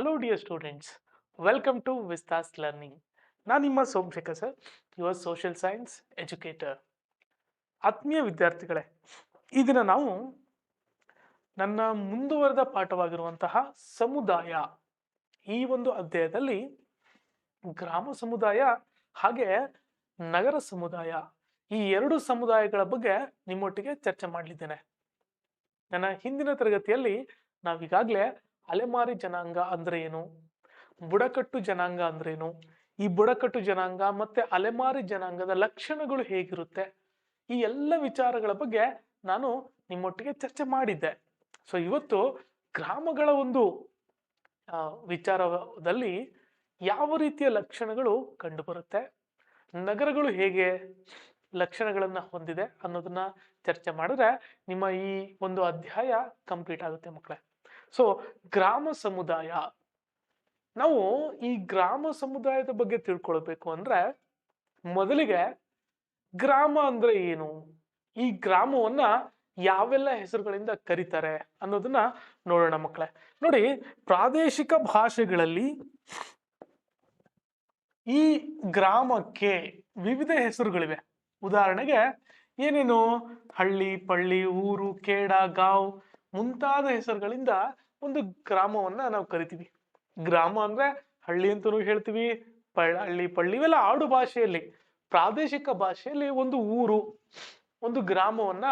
Hello dear students welcome to Vistas learning ನಾನು ನಿಮ್ಮ Somashekhar sir your social science educator ಆತ್ಮೀಯ ವಿದ್ಯಾರ್ಥಿಗಳೇ, ಈ ದಿನ ನಾವು ನನ್ನ ಮುಂದುವರೆದ ಪಾಠವಾಗಿರುವಂತಹ ಸಮುದಾಯ. ಈ ಒಂದು ಅಧ್ಯಾಯದಲ್ಲಿ ಗ್ರಾಮ ಸಮುದಾಯ ಹಾಗೆ ನಗರ ಸಮುದಾಯ ಈ ಎರಡು ಸಮುದಾಯಗಳ ಬಗ್ಗೆ ನಿಮ್ಮೊಟ್ಟಿಗೆ ಚರ್ಚೆ ಮಾಡಲಿದ್ದೇನೆ. ನನ್ನ ಹಿಂದಿನ ತರಗತಿಯಲ್ಲಿ ನಾವೀಗಾಗಲೇ ಅಲೆಮಾರಿ ಜನಾಂಗ ಅಂದ್ರೆ ಏನು? ಬುಡಕಟ್ಟು ಜನಾಂಗ ಅಂದ್ರೇನು ಈ ಬುಡಕಟ್ಟು ಜನಾಂಗ ಮತ್ತೆ ಅಲೆಮಾರಿ ಜನಾಂಗದ ಲಕ್ಷಣಗಳು ಹೇಗಿರುತ್ತೆ? ಈ ಎಲ್ಲ ವಿಚಾರಗಳ ಬಗ್ಗೆ ನಾನು ನಿಮ್ಮೊಟ್ಟಿಗೆ ಚರ್ಚೆ ಮಾಡಿದ್ದೆ. ಸೊ ಇವತ್ತು ಗ್ರಾಮಗಳ ಒಂದು ವಿಚಾರದಲ್ಲಿ ಯಾವ ರೀತಿಯ ಲಕ್ಷಣಗಳು ಕಂಡುಬರುತ್ತೆ? ನಗರಗಳು ಹೇಗೆ ಲಕ್ಷಣಗಳನ್ನ ಹೊಂದಿದೆ ಅನ್ನೋದನ್ನ ಚರ್ಚೆ ಮಾಡಿದ್ರೆ ನಿಮ್ಮ ಈ ಒಂದು ಅಧ್ಯಾಯ ಕಂಪ್ಲೀಟ್ ಆಗುತ್ತೆ ಮಕ್ಕಳೇ. ಸೊ ಗ್ರಾಮ ಸಮುದಾಯ. ನಾವು ಈ ಗ್ರಾಮ ಸಮುದಾಯದ ಬಗ್ಗೆ ತಿಳ್ಕೊಳ್ಬೇಕು ಅಂದ್ರೆ, ಮೊದಲಿಗೆ ಗ್ರಾಮ ಅಂದ್ರೆ ಏನು? ಈ ಗ್ರಾಮವನ್ನ ಯಾವೆಲ್ಲ ಹೆಸರುಗಳಿಂದ ಕರೀತಾರೆ ಅನ್ನೋದನ್ನ ನೋಡೋಣ ಮಕ್ಕಳೇ ನೋಡಿ, ಪ್ರಾದೇಶಿಕ ಭಾಷೆಗಳಲ್ಲಿ ಈ ಗ್ರಾಮಕ್ಕೆ ವಿವಿಧ ಹೆಸರುಗಳಿವೆ. ಉದಾಹರಣೆಗೆ ಏನೇನು? ಹಳ್ಳಿ, ಪಳ್ಳಿ, ಊರು, ಕೇಡ, ಗಾಂವ್. ಮುಂತಾದ ಹೆಸರುಗಳಿಂದ ಒಂದು ಗ್ರಾಮವನ್ನ ನಾವು ಕರಿತೀವಿ. ಗ್ರಾಮ ಅಂದ್ರೆ ಹಳ್ಳಿ ಅಂತಲೂ ಹೇಳ್ತೀವಿ ಹಳ್ಳಿ ಪಳ್ಳಿ ಇವೆಲ್ಲ ಆಡು ಭಾಷೆಯಲ್ಲಿ, ಪ್ರಾದೇಶಿಕ ಭಾಷೆಯಲ್ಲಿ ಒಂದು ಊರು, ಒಂದು ಗ್ರಾಮವನ್ನ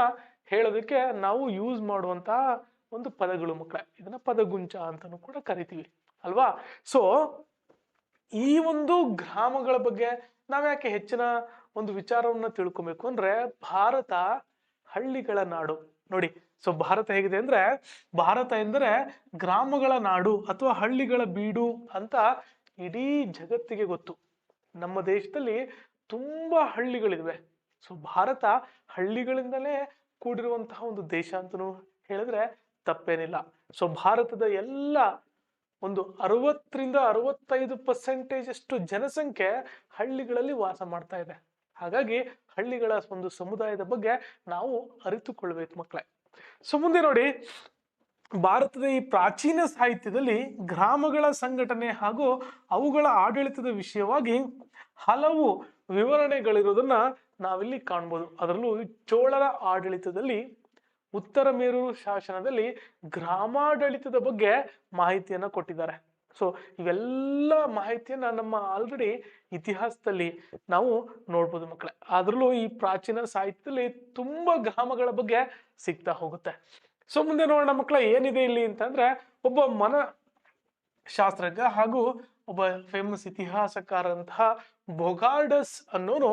ಹೇಳೋದಕ್ಕೆ ನಾವು ಯೂಸ್ ಮಾಡುವಂತಹ ಒಂದು ಪದಗಳು ಮಕ್ಕಳ ಇದನ್ನ ಪದಗುಂಚ ಅಂತಾನೂ ಕೂಡ ಕರಿತೀವಿ, ಅಲ್ವಾ? ಸೊ ಈ ಒಂದು ಗ್ರಾಮಗಳ ಬಗ್ಗೆ ನಾವ್ಯಾಕೆ ಹೆಚ್ಚಿನ ಒಂದು ವಿಚಾರವನ್ನ ತಿಳ್ಕೊಬೇಕು ಅಂದ್ರೆ ಭಾರತ ಹಳ್ಳಿಗಳ ನಾಡು. ನೋಡಿ ಸೊ ಭಾರತ ಹೇಗಿದೆ ಅಂದ್ರೆ, ಭಾರತ ಎಂದರೆ ಗ್ರಾಮಗಳ ನಾಡು ಅಥವಾ ಹಳ್ಳಿಗಳ ಬೀಡು ಅಂತ ಇಡೀ ಜಗತ್ತಿಗೆ ಗೊತ್ತು. ನಮ್ಮ ದೇಶದಲ್ಲಿ ತುಂಬಾ ಹಳ್ಳಿಗಳಿವೆ. ಸೊ ಭಾರತ ಹಳ್ಳಿಗಳಿಂದಲೇ ಕೂಡಿರುವಂತಹ ಒಂದು ದೇಶ ಅಂತಲೂ ಹೇಳಿದ್ರೆ ತಪ್ಪೇನಿಲ್ಲ. ಸೊ ಭಾರತದ ಎಲ್ಲ ಒಂದು ಅರವತ್ತರಿಂದ ಅರವತ್ತೈದು ಪರ್ಸೆಂಟೇಜ್ ಅಷ್ಟು ಜನಸಂಖ್ಯೆ ಹಳ್ಳಿಗಳಲ್ಲಿ ವಾಸ ಮಾಡ್ತಾ ಇದೆ. ಹಾಗಾಗಿ ಹಳ್ಳಿಗಳ ಒಂದು ಸಮುದಾಯದ ಬಗ್ಗೆ ನಾವು ಅರಿತುಕೊಳ್ಬೇಕು ಮಕ್ಕಳೇ. ಸೊ ಮುಂದೆ ನೋಡಿ, ಭಾರತದ ಈ ಪ್ರಾಚೀನ ಸಾಹಿತ್ಯದಲ್ಲಿ ಗ್ರಾಮಗಳ ಸಂಘಟನೆ ಹಾಗೂ ಅವುಗಳ ಆಡಳಿತದ ವಿಷಯವಾಗಿ ಹಲವು ವಿವರಣೆಗಳಿರೋದನ್ನ ನಾವಿಲ್ಲಿ ಕಾಣ್ಬೋದು. ಅದರಲ್ಲೂ ಚೋಳರ ಆಡಳಿತದಲ್ಲಿ, ಉತ್ತರ ಮೇರೂರು ಶಾಸನದಲ್ಲಿ ಗ್ರಾಮಾಡಳಿತದ ಬಗ್ಗೆ ಮಾಹಿತಿಯನ್ನು ಕೊಟ್ಟಿದ್ದಾರೆ. ಸೊ ಇವೆಲ್ಲ ಮಾಹಿತಿಯನ್ನ ನಮ್ಮ ಆಲ್ರೆಡಿ ಇತಿಹಾಸದಲ್ಲಿ ನಾವು ನೋಡ್ಬೋದು ಮಕ್ಕಳೇ ಅದ್ರಲ್ಲೂ ಈ ಪ್ರಾಚೀನ ಸಾಹಿತ್ಯದಲ್ಲಿ ತುಂಬಾ ಗ್ರಾಮಗಳ ಬಗ್ಗೆ ಸಿಗ್ತಾ ಹೋಗುತ್ತೆ. ಸೊ ಮುಂದೆ ನೋಡೋಣ ಮಕ್ಕಳ ಏನಿದೆ ಇಲ್ಲಿ ಅಂತಂದ್ರೆ ಒಬ್ಬ ಮನ ಶಾಸ್ತ್ರಜ್ಞ ಹಾಗೂ ಒಬ್ಬ ಫೇಮಸ್ ಇತಿಹಾಸಕಾರಂತಹ ಬೊಗಾರ್ಡಸ್ ಅನ್ನೋನು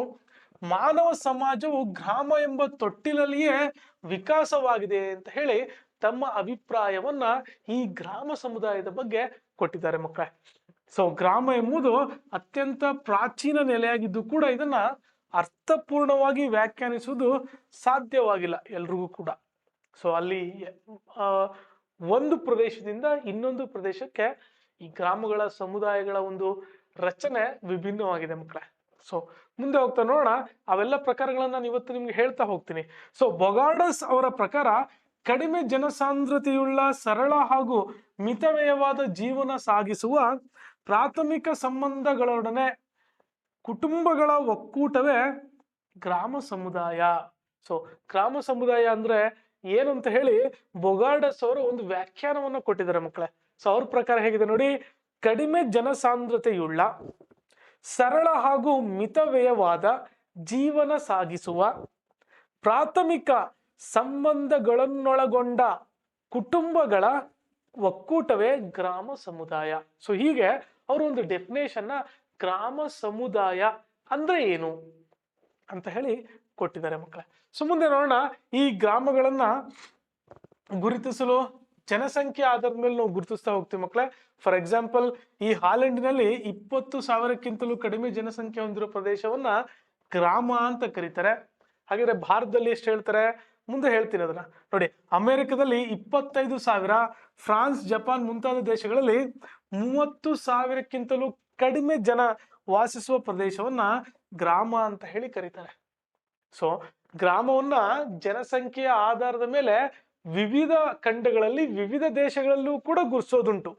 ಮಾನವ ಸಮಾಜವು ಗ್ರಾಮ ಎಂಬ ತೊಟ್ಟಿನಲ್ಲಿಯೇ ವಿಕಾಸವಾಗಿದೆ ಅಂತ ಹೇಳಿ ತಮ್ಮ ಅಭಿಪ್ರಾಯವನ್ನ ಈ ಗ್ರಾಮ ಸಮುದಾಯದ ಬಗ್ಗೆ ಕೊಟ್ಟಿದ್ದಾರೆ ಮಕ್ಕಳೇ. ಸೊ ಗ್ರಾಮ ಎಂಬುದು ಅತ್ಯಂತ ಪ್ರಾಚೀನ ನೆಲೆಯಾಗಿದ್ದು ಕೂಡ ಇದನ್ನ ಅರ್ಥಪೂರ್ಣವಾಗಿ ವ್ಯಾಖ್ಯಾನಿಸುವುದು ಸಾಧ್ಯವಾಗಿಲ್ಲ ಎಲ್ರಿಗೂ ಕೂಡ. ಸೊ ಅಲ್ಲಿ ಒಂದು ಪ್ರದೇಶದಿಂದ ಇನ್ನೊಂದು ಪ್ರದೇಶಕ್ಕೆ ಈ ಗ್ರಾಮಗಳ ಸಮುದಾಯಗಳ ಒಂದು ರಚನೆ ವಿಭಿನ್ನವಾಗಿದೆ ಮಕ್ಕಳೇ. ಸೊ ಮುಂದೆ ಹೋಗ್ತಾ ನೋಡೋಣ. ಅವೆಲ್ಲ ಪ್ರಕಾರಗಳನ್ನ ನಾನು ಇವತ್ತು ನಿಮ್ಗೆ ಹೇಳ್ತಾ ಹೋಗ್ತೀನಿ. ಸೊ ಬೊಗಾಡಸ್ ಅವರ ಪ್ರಕಾರ ಕಡಿಮೆ ಜನಸಾಂದ್ರತೆಯುಳ್ಳ, ಸರಳ ಹಾಗೂ ಮಿತವ್ಯಯವಾದ ಜೀವನ ಸಾಗಿಸುವ ಪ್ರಾಥಮಿಕ ಸಂಬಂಧಗಳೊಡನೆ ಕುಟುಂಬಗಳ ಒಕ್ಕೂಟವೇ ಗ್ರಾಮ ಸಮುದಾಯ. ಸೊ ಗ್ರಾಮ ಸಮುದಾಯ ಅಂದ್ರೆ ಏನು ಅಂತ ಹೇಳಿ ಬೊಗಾರ್ಡಸ್ ಅವರು ಒಂದು ವ್ಯಾಖ್ಯಾನವನ್ನು ಕೊಟ್ಟಿದ್ದಾರೆ ಮಕ್ಕಳೇ. ಸೊ ಅವ್ರ ಪ್ರಕಾರ ಹೇಗಿದೆ ನೋಡಿ, ಕಡಿಮೆ ಜನಸಾಂದ್ರತೆಯುಳ್ಳ, ಸರಳ ಹಾಗೂ ಮಿತವ್ಯಯವಾದ ಜೀವನ ಸಾಗಿಸುವ ಪ್ರಾಥಮಿಕ ಸಂಬಂಧಗಳನ್ನೊಳಗೊಂಡ ಕುಟುಂಬಗಳ ಒಕ್ಕೂಟವೇ ಗ್ರಾಮ ಸಮುದಾಯ. ಸೊ ಹೀಗೆ ಅವರು ಒಂದು ಡೆಫಿನೇಷನ್ನ ಗ್ರಾಮ ಸಮುದಾಯ ಅಂದ್ರೆ ಏನು ಅಂತ ಹೇಳಿ ಕೊಟ್ಟಿದ್ದಾರೆ ಮಕ್ಕಳೇ. ಸೊ ಮುಂದೆ ನೋಡೋಣ ಈ ಗ್ರಾಮಗಳನ್ನ ಗುರುತಿಸಲು, ಜನಸಂಖ್ಯೆ ಆಧಾರದ ಮೇಲೆ ನಾವು ಗುರುತಿಸ್ತಾ ಹೋಗ್ತೀವಿ ಮಕ್ಕಳೇ. ಫಾರ್ ಎಕ್ಸಾಂಪಲ್ ಈ ಹಾಲೆಂಡಿನಲ್ಲಿ ಇಪ್ಪತ್ತು ಸಾವಿರಕ್ಕಿಂತಲೂ ಕಡಿಮೆ ಜನಸಂಖ್ಯೆ ಹೊಂದಿರೋ ಪ್ರದೇಶವನ್ನ ಗ್ರಾಮ ಅಂತ ಕರೀತಾರೆ. ಹಾಗಾದ್ರೆ ಭಾರತದಲ್ಲಿ ಎಷ್ಟು ಹೇಳ್ತಾರೆ? ಮುಂದೆ ಹೇಳ್ತೀನಿ ಅದನ್ನ. ನೋಡಿ, ಅಮೆರಿಕದಲ್ಲಿ ಇಪ್ಪತ್ತೈದು ಸಾವಿರ, ಫ್ರಾನ್ಸ್, ಜಪಾನ್ ಮುಂತಾದ ದೇಶಗಳಲ್ಲಿ ಮೂವತ್ತು ಸಾವಿರಕ್ಕಿಂತಲೂ ಕಡಿಮೆ ಜನ ವಾಸಿಸುವ ಪ್ರದೇಶವನ್ನ ಗ್ರಾಮ ಅಂತ ಹೇಳಿ ಕರೀತಾರೆ. ಸೊ ಗ್ರಾಮವನ್ನ ಜನಸಂಖ್ಯೆಯ ಆಧಾರದ ಮೇಲೆ ವಿವಿಧ ಖಂಡಗಳಲ್ಲಿ, ವಿವಿಧ ದೇಶಗಳಲ್ಲೂ ಕೂಡ ಗುರ್ಸೋದುಂಟು.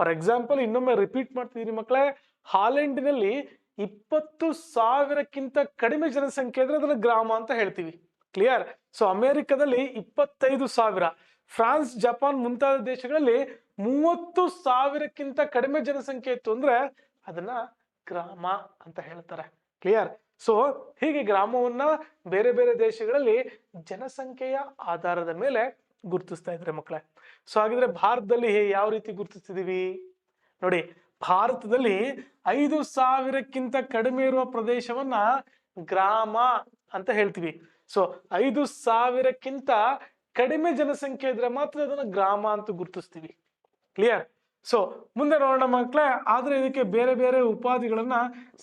ಫಾರ್ ಎಕ್ಸಾಂಪಲ್ ಇನ್ನೊಮ್ಮೆ ರಿಪೀಟ್ ಮಾಡ್ತಿದ್ದೀನಿ ಮಕ್ಕಳೇ ಹಾಲೆಂಡಿನಲ್ಲಿ ಇಪ್ಪತ್ತು ಸಾವಿರಕ್ಕಿಂತ ಕಡಿಮೆ ಜನಸಂಖ್ಯೆ ಇದ್ರೆ ಅದನ್ನ ಗ್ರಾಮ ಅಂತ ಹೇಳ್ತೀವಿ. ಕ್ಲಿಯರ್ ಸೊ ಅಮೆರಿಕದಲ್ಲಿ ಇಪ್ಪತ್ತೈದು ಸಾವಿರ. ಫ್ರಾನ್ಸ್ ಜಪಾನ್ ಮುಂತಾದ ದೇಶಗಳಲ್ಲಿ ಮೂವತ್ತು ಸಾವಿರಕ್ಕಿಂತ ಕಡಿಮೆ ಜನಸಂಖ್ಯೆ ಇತ್ತು ಅಂದ್ರೆ ಅದನ್ನ ಗ್ರಾಮ ಅಂತ ಹೇಳ್ತಾರೆ. ಕ್ಲಿಯರ್ ಸೊ ಹೀಗೆ ಗ್ರಾಮವನ್ನ ಬೇರೆ ಬೇರೆ ದೇಶಗಳಲ್ಲಿ ಜನಸಂಖ್ಯೆಯ ಆಧಾರದ ಮೇಲೆ ಗುರುತಿಸ್ತಾ ಇದ್ದಾರೆ ಮಕ್ಕಳೇ. ಸೊ ಹಾಗಿದ್ರೆ ಭಾರತದಲ್ಲಿ ಯಾವ ರೀತಿ ಗುರುತಿಸ್ತಿದೀವಿ? ನೋಡಿ, ಭಾರತದಲ್ಲಿ ಐದು ಸಾವಿರಕ್ಕಿಂತ ಕಡಿಮೆ ಇರುವ ಪ್ರದೇಶವನ್ನ ಗ್ರಾಮ ಅಂತ ಹೇಳ್ತೀವಿ. ಸೊ ಐದು ಸಾವಿರಕ್ಕಿಂತ ಕಡಿಮೆ ಜನಸಂಖ್ಯೆ ಇದ್ರೆ ಮಾತ್ರ ಅದನ್ನ ಗ್ರಾಮ ಅಂತ ಗುರುತಿಸ್ತೀವಿ. ಕ್ಲಿಯರ್ ಸೊ ಮುಂದೆ ನೋಡೋಣ ಮಕ್ಕಳೇ ಆದ್ರೆ ಇದಕ್ಕೆ ಬೇರೆ ಬೇರೆ ಉಪಾಧಿಗಳನ್ನ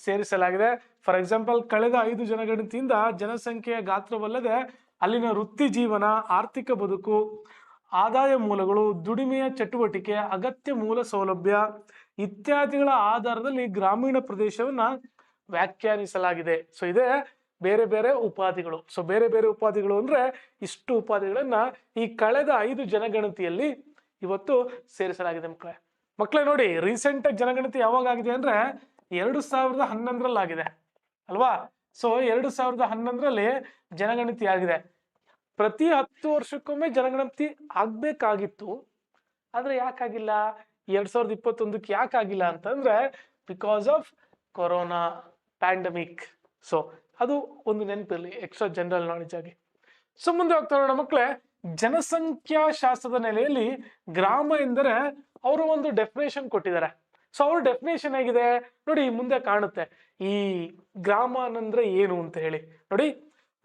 ಸೇರಿಸಲಾಗಿದೆ. ಫಾರ್ ಎಕ್ಸಾಂಪಲ್ ಕಳೆದ ಐದು ಜನಗಣತಿಯಿಂದ ಜನಸಂಖ್ಯೆಯ ಗಾತ್ರವಲ್ಲದೆ ಅಲ್ಲಿನ ವೃತ್ತಿ ಜೀವನ, ಆರ್ಥಿಕ ಬದುಕು, ಆದಾಯ ಮೂಲಗಳು, ದುಡಿಮೆಯ ಚಟುವಟಿಕೆ, ಅಗತ್ಯ ಮೂಲ ಸೌಲಭ್ಯ ಇತ್ಯಾದಿಗಳ ಆಧಾರದಲ್ಲಿ ಗ್ರಾಮೀಣ ಪ್ರದೇಶವನ್ನ ವ್ಯಾಖ್ಯಾನಿಸಲಾಗಿದೆ. ಸೊ ಇದೇ ಬೇರೆ ಬೇರೆ ಉಪಾಧಿಗಳು ಸೊ ಬೇರೆ ಬೇರೆ ಉಪಾಧಿಗಳು ಅಂದ್ರೆ ಇಷ್ಟು ಉಪಾಧಿಗಳನ್ನ ಈ ಕಳೆದ ಐದು ಜನಗಣತಿಯಲ್ಲಿ ಇವತ್ತು ಸೇರಿಸಲಾಗಿದೆ ಮಕ್ಕಳೇ. ಮಕ್ಕಳೇ ನೋಡಿ ರೀಸೆಂಟ್ ಜನಗಣತಿ ಯಾವಾಗ ಆಗಿದೆ ಅಂದ್ರೆ ಎರಡು ಸಾವಿರದ ಹನ್ನೊಂದರಲ್ಲಿ ಆಗಿದೆ ಅಲ್ವಾ? ಸೊ ಎರಡು ಸಾವಿರದ ಹನ್ನೊಂದರಲ್ಲಿ ಜನಗಣತಿ ಆಗಿದೆ. ಪ್ರತಿ ಹತ್ತು ವರ್ಷಕ್ಕೊಮ್ಮೆ ಜನಗಣತಿ ಆಗ್ಬೇಕಾಗಿತ್ತು. ಆದ್ರೆ ಯಾಕಾಗಿಲ್ಲ? ಎರಡ್ ಸಾವಿರದ ಇಪ್ಪತ್ತೊಂದಕ್ಕೆ ಯಾಕಾಗಿಲ್ಲ ಅಂತಂದ್ರೆ because of corona pandemic so ಅದು ಒಂದು ನೆನಪಿರಲಿ ಎಕ್ಸ್ಟ್ರಾ ಜನರಲ್ ನಾಲೆಜ್ ಆಗಿ. ಸೊ ಮುಂದೆ ಹೋಗ್ತಾ ನೋಡೋಣ ಮಕ್ಕಳೇ ಜನಸಂಖ್ಯಾ ಶಾಸ್ತ್ರದ ನೆಲೆಯಲ್ಲಿ ಗ್ರಾಮ ಎಂದರೆ ಅವರು ಒಂದು ಡೆಫಿನೇಷನ್ ಕೊಟ್ಟಿದ್ದಾರೆ. ಸೊ ಅವ್ರ ಡೆಫಿನೇಷನ್ ಹೇಗಿದೆ? ನೋಡಿ ಮುಂದೆ ಕಾಣುತ್ತೆ. ಈ ಗ್ರಾಮ ಅಂದ್ರೆ ಏನು ಅಂತ ಹೇಳಿ. ನೋಡಿ,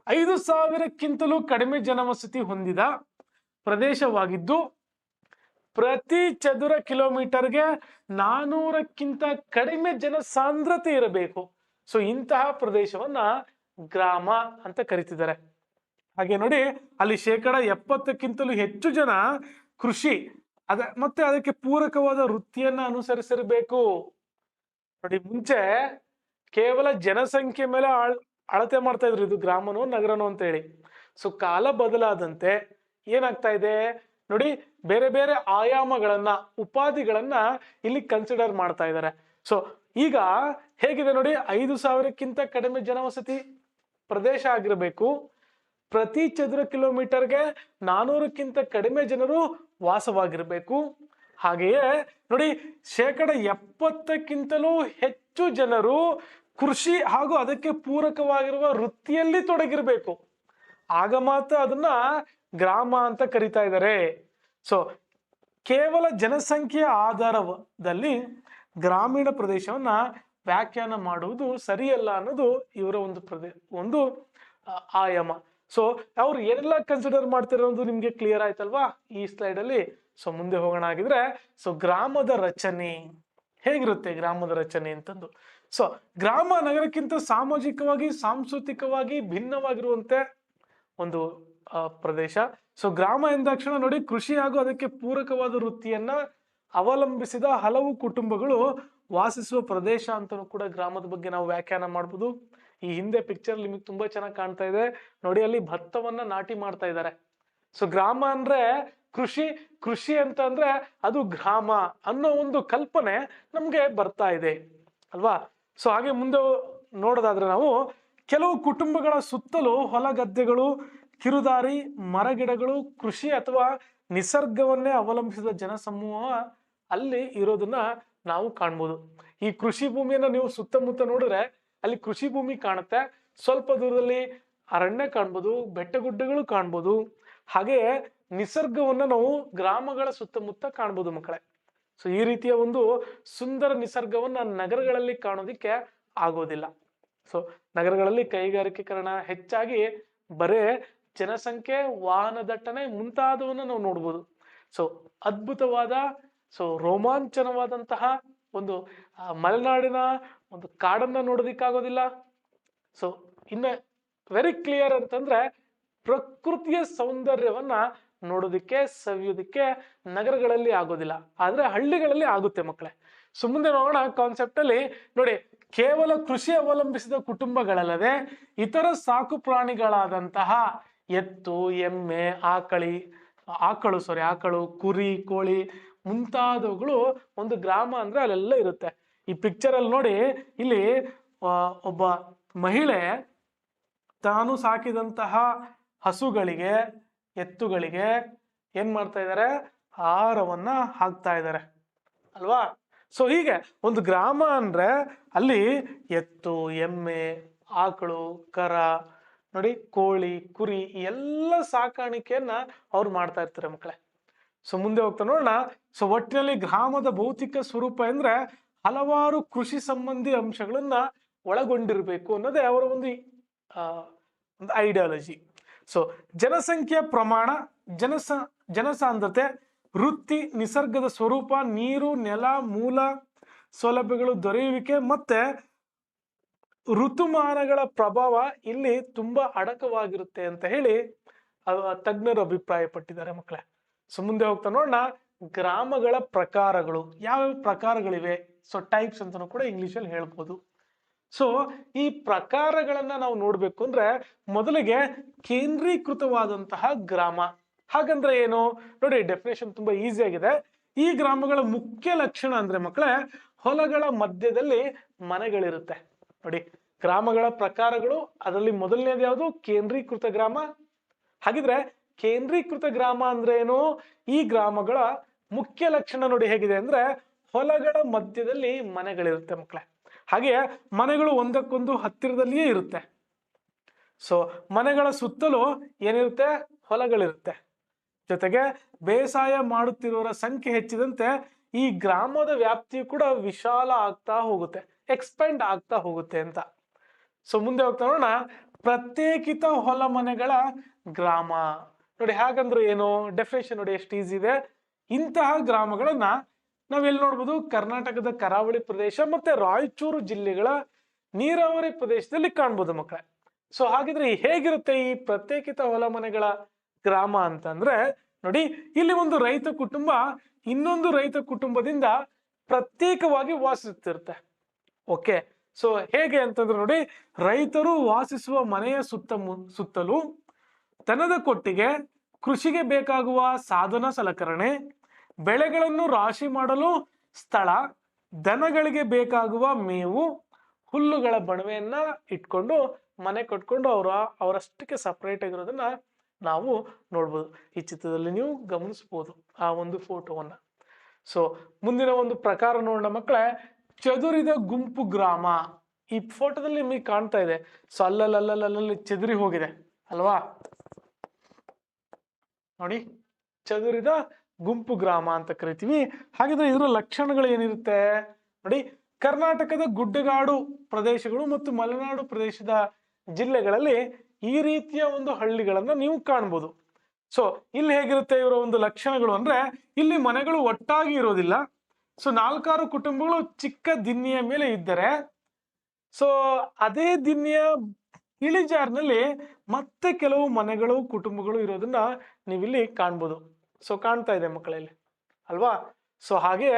ಐದು ಸಾವಿರಕ್ಕಿಂತಲೂ ಕಡಿಮೆ ಜನವಸತಿ ಹೊಂದಿದ ಪ್ರದೇಶವಾಗಿದ್ದು, ಪ್ರತಿ ಚದುರ ಕಿಲೋಮೀಟರ್ಗೆ ನಾನೂರಕ್ಕಿಂತ ಕಡಿಮೆ ಜನಸಾಂದ್ರತೆ ಇರಬೇಕು. ಸೊ ಇಂತಹ ಪ್ರದೇಶವನ್ನ ಗ್ರಾಮ ಅಂತ ಕರೀತಿದ್ದಾರೆ. ಹಾಗೆ ನೋಡಿ, ಅಲ್ಲಿ ಶೇಕಡ ಎಪ್ಪತ್ತಕ್ಕಿಂತಲೂ ಹೆಚ್ಚು ಜನ ಕೃಷಿ, ಅದ, ಮತ್ತೆ ಅದಕ್ಕೆ ಪೂರಕವಾದ ವೃತ್ತಿಯನ್ನ ಅನುಸರಿಸಿರಬೇಕು. ನೋಡಿ, ಮುಂಚೆ ಕೇವಲ ಜನಸಂಖ್ಯೆ ಮೇಲೆ ಅಳತೆ ಮಾಡ್ತಾ ಇದ್ರು ಇದು ಗ್ರಾಮನೋ ನಗರನೋ ಅಂತ ಹೇಳಿ. ಸೊ ಕಾಲ ಬದಲಾದಂತೆ ಏನಾಗ್ತಾ ಇದೆ? ನೋಡಿ, ಬೇರೆ ಬೇರೆ ಆಯಾಮಗಳನ್ನ, ಉಪಾಧಿಗಳನ್ನ ಇಲ್ಲಿ ಕನ್ಸಿಡರ್ ಮಾಡ್ತಾ ಇದ್ದಾರೆ. ಸೊ ಈಗ ಹೇಗಿದೆ ನೋಡಿ, ಐದು ಸಾವಿರಕ್ಕಿಂತ ಕಡಿಮೆ ಜನವಸತಿ ಪ್ರದೇಶ ಆಗಿರಬೇಕು. ಪ್ರತಿ ಚದುರ ಕಿಲೋಮೀಟರ್ಗೆ ನಾನೂರಕ್ಕಿಂತ ಕಡಿಮೆ ಜನರು ವಾಸವಾಗಿರಬೇಕು. ಹಾಗೆಯೇ ನೋಡಿ, ಶೇಕಡ ಎಪ್ಪತ್ತಕ್ಕಿಂತಲೂ ಹೆಚ್ಚು ಜನರು ಕೃಷಿ ಹಾಗೂ ಅದಕ್ಕೆ ಪೂರಕವಾಗಿರುವ ವೃತ್ತಿಯಲ್ಲಿ ತೊಡಗಿರಬೇಕು. ಆಗ ಮಾತ್ರ ಅದನ್ನ ಗ್ರಾಮ ಅಂತ ಕರಿತಾ ಇದ್ದಾರೆ. ಸೊ ಕೇವಲ ಜನಸಂಖ್ಯೆಯ ಆಧಾರದಲ್ಲಿ ಗ್ರಾಮೀಣ ಪ್ರದೇಶವನ್ನ ವ್ಯಾಖ್ಯಾನ ಮಾಡುವುದು ಸರಿಯಲ್ಲ ಅನ್ನೋದು ಇವರ ಒಂದು ಪ್ರದೇ, ಒಂದು ಆಯಾಮ. ಸೊ ಅವ್ರು ಏನೆಲ್ಲ ಕನ್ಸಿಡರ್ ಮಾಡ್ತಿರೋದು ನಿಮ್ಗೆ ಕ್ಲಿಯರ್ ಆಯ್ತಲ್ವಾ? ಈ ಸ್ಲೈಡ್ ಅಲ್ಲಿ. ಸೊ ಮುಂದೆ ಹೋಗೋಣ ಆಗಿದ್ರೆ ಸೊ ಗ್ರಾಮದ ರಚನೆ. ಹೇಗಿರುತ್ತೆ ಗ್ರಾಮದ ರಚನೆ ಅಂತಂದು? ಸೊ ಗ್ರಾಮ ನಗರಕ್ಕಿಂತ ಸಾಮಾಜಿಕವಾಗಿ, ಸಾಂಸ್ಕೃತಿಕವಾಗಿ ಭಿನ್ನವಾಗಿರುವಂತೆ ಒಂದು ಪ್ರದೇಶ. ಸೊ ಗ್ರಾಮ ಎಂದಾಕ್ಷಣ ನೋಡಿ ಕೃಷಿ ಹಾಗೂ ಅದಕ್ಕೆ ಪೂರಕವಾದ ವೃತ್ತಿಯನ್ನ ಅವಲಂಬಿಸಿದ ಹಲವು ಕುಟುಂಬಗಳು ವಾಸಿಸುವ ಪ್ರದೇಶ ಅಂತಲೂ ಕೂಡ ಗ್ರಾಮದ ಬಗ್ಗೆ ನಾವು ವ್ಯಾಖ್ಯಾನ ಮಾಡ್ಬೋದು. ಈ ಹಿಂದೆ ಪಿಕ್ಚರ್ ನಿಮಗೆ ತುಂಬಾ ಚೆನ್ನಾಗಿ ಕಾಣ್ತಾ ಇದೆ. ನೋಡಿ, ಅಲ್ಲಿ ಭತ್ತವನ್ನ ನಾಟಿ ಮಾಡ್ತಾ ಇದ್ದಾರೆ ಸೊ ಗ್ರಾಮ ಅಂದ್ರೆ ಕೃಷಿ ಕೃಷಿ ಅಂತ ಅಂದ್ರೆ ಅದು ಗ್ರಾಮ ಅನ್ನೋ ಒಂದು ಕಲ್ಪನೆ ನಮ್ಗೆ ಬರ್ತಾ ಇದೆ. ಅಲ್ವಾ? ಸೊ ಹಾಗೆ ಮುಂದೆ ನೋಡೋದಾದ್ರೆ ನಾವು ಕೆಲವು ಕುಟುಂಬಗಳ ಸುತ್ತಲೂ ಹೊಲ ಗದ್ದೆಗಳು, ಕಿರುದಾರಿ, ಮರಗಿಡಗಳು, ಕೃಷಿ ಅಥವಾ ನಿಸರ್ಗವನ್ನೇ ಅವಲಂಬಿಸಿದ ಜನಸಮೂಹ ಅಲ್ಲಿ ಇರೋದನ್ನ ನಾವು ಕಾಣ್ಬೋದು. ಈ ಕೃಷಿ ಭೂಮಿಯನ್ನ ನೀವು ಸುತ್ತಮುತ್ತ ನೋಡಿದ್ರೆ ಅಲ್ಲಿ ಕೃಷಿ ಭೂಮಿ ಕಾಣುತ್ತೆ. ಸ್ವಲ್ಪ ದೂರದಲ್ಲಿ ಅರಣ್ಯ ಕಾಣ್ಬೋದು, ಬೆಟ್ಟಗುಡ್ಡಗಳು ಕಾಣ್ಬೋದು. ಹಾಗೆ ನಿಸರ್ಗವನ್ನ ನಾವು ಗ್ರಾಮಗಳ ಸುತ್ತಮುತ್ತ ಕಾಣ್ಬೋದು ಮಕ್ಕಳೇ. ಸೊ ಈ ರೀತಿಯ ಒಂದು ಸುಂದರ ನಿಸರ್ಗವನ್ನ ನಗರಗಳಲ್ಲಿ ಕಾಣೋದಿಕ್ಕೆ ಆಗೋದಿಲ್ಲ. ಸೊ ನಗರಗಳಲ್ಲಿ ಕೈಗಾರಿಕೀಕರಣ ಹೆಚ್ಚಾಗಿ ಬರೇ ಜನಸಂಖ್ಯೆ ವಾಹನ ದಟ್ಟಣೆ ಮುಂತಾದವನ್ನ ನಾವು ನೋಡ್ಬೋದು. ಸೊ ಅದ್ಭುತವಾದ ಸೊ ರೋಮಾಂಚನವಾದಂತಹ ಒಂದು ಮಲೆನಾಡಿನ ಒಂದು ಕಾಡನ್ನ ನೋಡೋದಿಕ್ಕಾಗೋದಿಲ್ಲ. ಸೊ ಇನ್ನ ವೆರಿ ಕ್ಲಿಯರ್ ಅಂತಂದ್ರೆ ಪ್ರಕೃತಿಯ ಸೌಂದರ್ಯವನ್ನ ನೋಡೋದಿಕ್ಕೆ, ಸವಿಯೋದಿಕ್ಕೆ ನಗರಗಳಲ್ಲಿ ಆಗೋದಿಲ್ಲ. ಆದ್ರೆ ಹಳ್ಳಿಗಳಲ್ಲಿ ಆಗುತ್ತೆ ಮಕ್ಕಳೇ ಸೊ ಮುಂದೆ ನೋಡೋಣ ಕಾನ್ಸೆಪ್ಟ್ ಅಲ್ಲಿ. ನೋಡಿ, ಕೇವಲ ಕೃಷಿ ಅವಲಂಬಿಸಿದ ಕುಟುಂಬಗಳಲ್ಲದೆ ಇತರ ಸಾಕು ಪ್ರಾಣಿಗಳಾದಂತಹ ಎತ್ತು, ಎಮ್ಮೆ, ಆಕಳಿ ಆಕಳು ಸಾರಿ ಆಕಳು, ಕುರಿ, ಕೋಳಿ ಮುಂತಾದವುಗಳು ಒಂದು ಗ್ರಾಮ ಅಂದ್ರೆ ಅಲ್ಲೆಲ್ಲ ಇರುತ್ತೆ. ಈ ಪಿಕ್ಚರ್ ಅಲ್ಲಿ ನೋಡಿ, ಇಲ್ಲಿ ಒಬ್ಬ ಮಹಿಳೆ ತಾನು ಸಾಕಿದಂತಹ ಹಸುಗಳಿಗೆ, ಎತ್ತುಗಳಿಗೆ ಏನು ಮಾಡ್ತಾ ಇದ್ದಾರೆ ಆಹಾರವನ್ನ ಹಾಕ್ತಾ ಇದ್ದಾರೆ ಅಲ್ವಾ? ಸೊ ಹೀಗೆ ಒಂದು ಗ್ರಾಮ ಅಂದ್ರೆ ಅಲ್ಲಿ ಎತ್ತು, ಎಮ್ಮೆ, ಆಕಳು, ಕರ, ನೋಡಿ ಕೋಳಿ, ಕುರಿ ಎಲ್ಲ ಸಾಕಾಣಿಕೆಯನ್ನ ಅವ್ರು ಮಾಡ್ತಾ ಇರ್ತಾರೆ ಮಕ್ಕಳೇ. ಸೊ ಮುಂದೆ ಹೋಗ್ತಾ ನೋಡೋಣ. ಸೊ ಒಟ್ಟಿನಲ್ಲಿ ಗ್ರಾಮದ ಭೌತಿಕ ಸ್ವರೂಪ ಅಂದ್ರೆ ಹಲವಾರು ಕೃಷಿ ಸಂಬಂಧಿ ಅಂಶಗಳನ್ನ ಒಳಗೊಂಡಿರಬೇಕು ಅನ್ನೋದೇ ಅವರ ಒಂದು ಒಂದು ಐಡಿಯಾಲಜಿ ಸೊ ಜನಸಂಖ್ಯೆಯ ಪ್ರಮಾಣ, ಜನಸ, ಜನಸಾಂದ್ರತೆ, ವೃತ್ತಿ, ನಿಸರ್ಗದ ಸ್ವರೂಪ, ನೀರು, ನೆಲ, ಮೂಲ ಸೌಲಭ್ಯಗಳು ದೊರೆಯುವಿಕೆ ಮತ್ತೆ ಋತುಮಾನಗಳ ಪ್ರಭಾವ ಇಲ್ಲಿ ತುಂಬಾ ಅಡಕವಾಗಿರುತ್ತೆ ಅಂತ ಹೇಳಿ ತಜ್ಞರು ಅಭಿಪ್ರಾಯಪಟ್ಟಿದ್ದಾರೆ ಮಕ್ಕಳೇ. ಸೊ ಮುಂದೆ ಹೋಗ್ತಾ ನೋಡೋಣ. ಗ್ರಾಮಗಳ ಪ್ರಕಾರಗಳು, ಯಾವ್ಯಾವ ಪ್ರಕಾರಗಳಿವೆ? ಸೊ ಟೈಪ್ಸ್ ಅಂತಾನೂ ಕೂಡ ಇಂಗ್ಲಿಷಲ್ಲಿ ಹೇಳ್ಬೋದು. ಸೊ ಈ ಪ್ರಕಾರಗಳನ್ನ ನಾವು ನೋಡ್ಬೇಕು ಅಂದ್ರೆ ಮೊದಲಿಗೆ ಕೇಂದ್ರೀಕೃತವಾದಂತಹ ಗ್ರಾಮ. ಹಾಗಂದ್ರೆ ಏನು? ನೋಡಿ ಡೆಫಿನೇಷನ್ ತುಂಬಾ ಈಸಿ ಆಗಿದೆ. ಈ ಗ್ರಾಮಗಳ ಮುಖ್ಯ ಲಕ್ಷಣ ಅಂದ್ರೆ ಮಕ್ಕಳೇ, ಹೊಲಗಳ ಮಧ್ಯದಲ್ಲಿ ಮನೆಗಳಿರುತ್ತೆ. ನೋಡಿ, ಗ್ರಾಮಗಳ ಪ್ರಕಾರಗಳು, ಅದರಲ್ಲಿ ಮೊದಲನೇದು ಯಾವುದು ಕೇಂದ್ರೀಕೃತ ಗ್ರಾಮ. ಹಾಗಿದ್ರೆ ಕೇಂದ್ರೀಕೃತ ಗ್ರಾಮ ಅಂದ್ರೆ ಏನು? ಈ ಗ್ರಾಮಗಳ ಮುಖ್ಯ ಲಕ್ಷಣ ನೋಡಿ ಹೇಗಿದೆ ಅಂದ್ರೆ ಹೊಲಗಳ ಮಧ್ಯದಲ್ಲಿ ಮನೆಗಳಿರುತ್ತೆ ಮಕ್ಕಳೇ ಹಾಗೆ ಮನೆಗಳು ಒಂದಕ್ಕೊಂದು ಹತ್ತಿರದಲ್ಲಿಯೇ ಇರುತ್ತೆ. ಸೊ ಮನೆಗಳ ಸುತ್ತಲೂ ಏನಿರುತ್ತೆ? ಹೊಲಗಳಿರುತ್ತೆ. ಜೊತೆಗೆ ಬೇಸಾಯ ಮಾಡುತ್ತಿರುವವರ ಸಂಖ್ಯೆ ಹೆಚ್ಚಿದಂತೆ ಈ ಗ್ರಾಮದ ವ್ಯಾಪ್ತಿಯು ಕೂಡ ವಿಶಾಲ ಆಗ್ತಾ ಹೋಗುತ್ತೆ ಎಕ್ಸ್ಪೆಂಡ್ ಆಗ್ತಾ ಹೋಗುತ್ತೆ ಅಂತ. ಸೊ ಮುಂದೆ ಹೋಗ್ತಾ ನೋಡೋಣ. ಪ್ರತ್ಯೇಕಿತ ಹೊಲ ಮನೆಗಳ ಗ್ರಾಮ. ನೋಡಿ ಹಾಗಂದ್ರೆ ಏನು? ಡೆಫಿನೇಷನ್ ನೋಡಿ ಎಷ್ಟು ಈಸಿ ಇದೆ. ಇಂತಹ ಗ್ರಾಮಗಳನ್ನ ನಾವೆಲ್ಲಿ ನೋಡ್ಬೋದು? ಕರ್ನಾಟಕದ ಕರಾವಳಿ ಪ್ರದೇಶ ಮತ್ತೆ ರಾಯಚೂರು ಜಿಲ್ಲೆಗಳ ನೀರಾವರಿ ಪ್ರದೇಶದಲ್ಲಿ ಕಾಣ್ಬೋದು ಮಕ್ಕಳೇ. ಸೊ ಹಾಗಿದ್ರೆ ಹೇಗಿರುತ್ತೆ ಈ ಪ್ರತ್ಯೇಕಿತ ಹೊಲ ಮನೆಗಳ ಗ್ರಾಮ ಅಂತಂದ್ರೆ, ನೋಡಿ ಇಲ್ಲಿ ಒಂದು ರೈತ ಕುಟುಂಬ ಇನ್ನೊಂದು ರೈತ ಕುಟುಂಬದಿಂದ ಪ್ರತ್ಯೇಕವಾಗಿ ವಾಸಿಸುತ್ತಿರುತ್ತೆ. ಓಕೆ ಸೊ ಹೇಗೆ ಅಂತಂದ್ರೆ ನೋಡಿ, ರೈತರು ವಾಸಿಸುವ ಮನೆಯ ಸುತ್ತ ಸುತ್ತಲೂ ದನದ ಕೊಟ್ಟಿಗೆ ಕೃಷಿಗೆ ಬೇಕಾಗುವ ಸಾಧನ ಸಲಕರಣೆ, ಬೆಳೆಗಳನ್ನು ರಾಶಿ ಮಾಡಲು ಸ್ಥಳ, ದನಗಳಿಗೆ ಬೇಕಾಗುವ ಮೇವು, ಹುಲ್ಲುಗಳ ಬಣವೆಯನ್ನ ಇಟ್ಕೊಂಡು ಮನೆ ಕಟ್ಕೊಂಡು ಅವರ, ಅವರಷ್ಟಕ್ಕೆ ಸಪ್ರೇಟ್ ಆಗಿರೋದನ್ನ ನಾವು ನೋಡ್ಬೋದು. ಈ ಚಿತ್ರದಲ್ಲಿ ನೀವು ಗಮನಿಸ್ಬೋದು ಆ ಒಂದು ಫೋಟೋವನ್ನ. ಸೊ ಮುಂದಿನ ಒಂದು ಪ್ರಕಾರ ನೋಡೋಣ ಮಕ್ಕಳೇ, ಚದುರಿದ ಗುಂಪು ಗ್ರಾಮ. ಈ ಫೋಟೋದಲ್ಲಿ ನಿಮಗೆ ಕಾಣ್ತಾ ಇದೆ. ಸೊ ಅಲ್ಲಲ್ಲಲ್ಲಲ್ಲಲ್ಲಿ ಚದುರಿ ಹೋಗಿದೆ, ಅಲ್ವಾ? ನೋಡಿ, ಚದುರಿದ ಗುಂಪು ಗ್ರಾಮ ಅಂತ ಕರಿತೀವಿ. ಹಾಗಿದ್ರೆ ಇದರ ಲಕ್ಷಣಗಳು ಏನಿರುತ್ತೆ? ನೋಡಿ, ಕರ್ನಾಟಕದ ಗುಡ್ಡಗಾಡು ಪ್ರದೇಶಗಳು ಮತ್ತು ಮಲೆನಾಡು ಪ್ರದೇಶದ ಜಿಲ್ಲೆಗಳಲ್ಲಿ ಈ ರೀತಿಯ ಒಂದು ಹಳ್ಳಿಗಳನ್ನ ನೀವು ಕಾಣ್ಬೋದು. ಸೊ ಇಲ್ಲಿ ಹೇಗಿರುತ್ತೆ ಇವರ ಒಂದು ಲಕ್ಷಣಗಳು ಅಂದ್ರೆ, ಇಲ್ಲಿ ಮನೆಗಳು ಒಟ್ಟಾಗಿ ಇರೋದಿಲ್ಲ. ಸೊ ನಾಲ್ಕಾರು ಕುಟುಂಬಗಳು ಚಿಕ್ಕ ದಿನ್ನಿಯ ಮೇಲೆ ಇದ್ದರೆ ಸೊ ಅದೇ ದಿನ್ನಿಯ ಇಳಿಜಾರಿನಲ್ಲಿ ಮತ್ತೆ ಕೆಲವು ಮನೆಗಳು, ಕುಟುಂಬಗಳು ಇರೋದನ್ನ ನೀವಿಲ್ಲಿ ಕಾಣ್ಬೋದು. ಸೊ ಕಾಣ್ತಾ ಇದೆ ಮಕ್ಕಳಲ್ಲಿ, ಅಲ್ವಾ? ಸೊ ಹಾಗೆ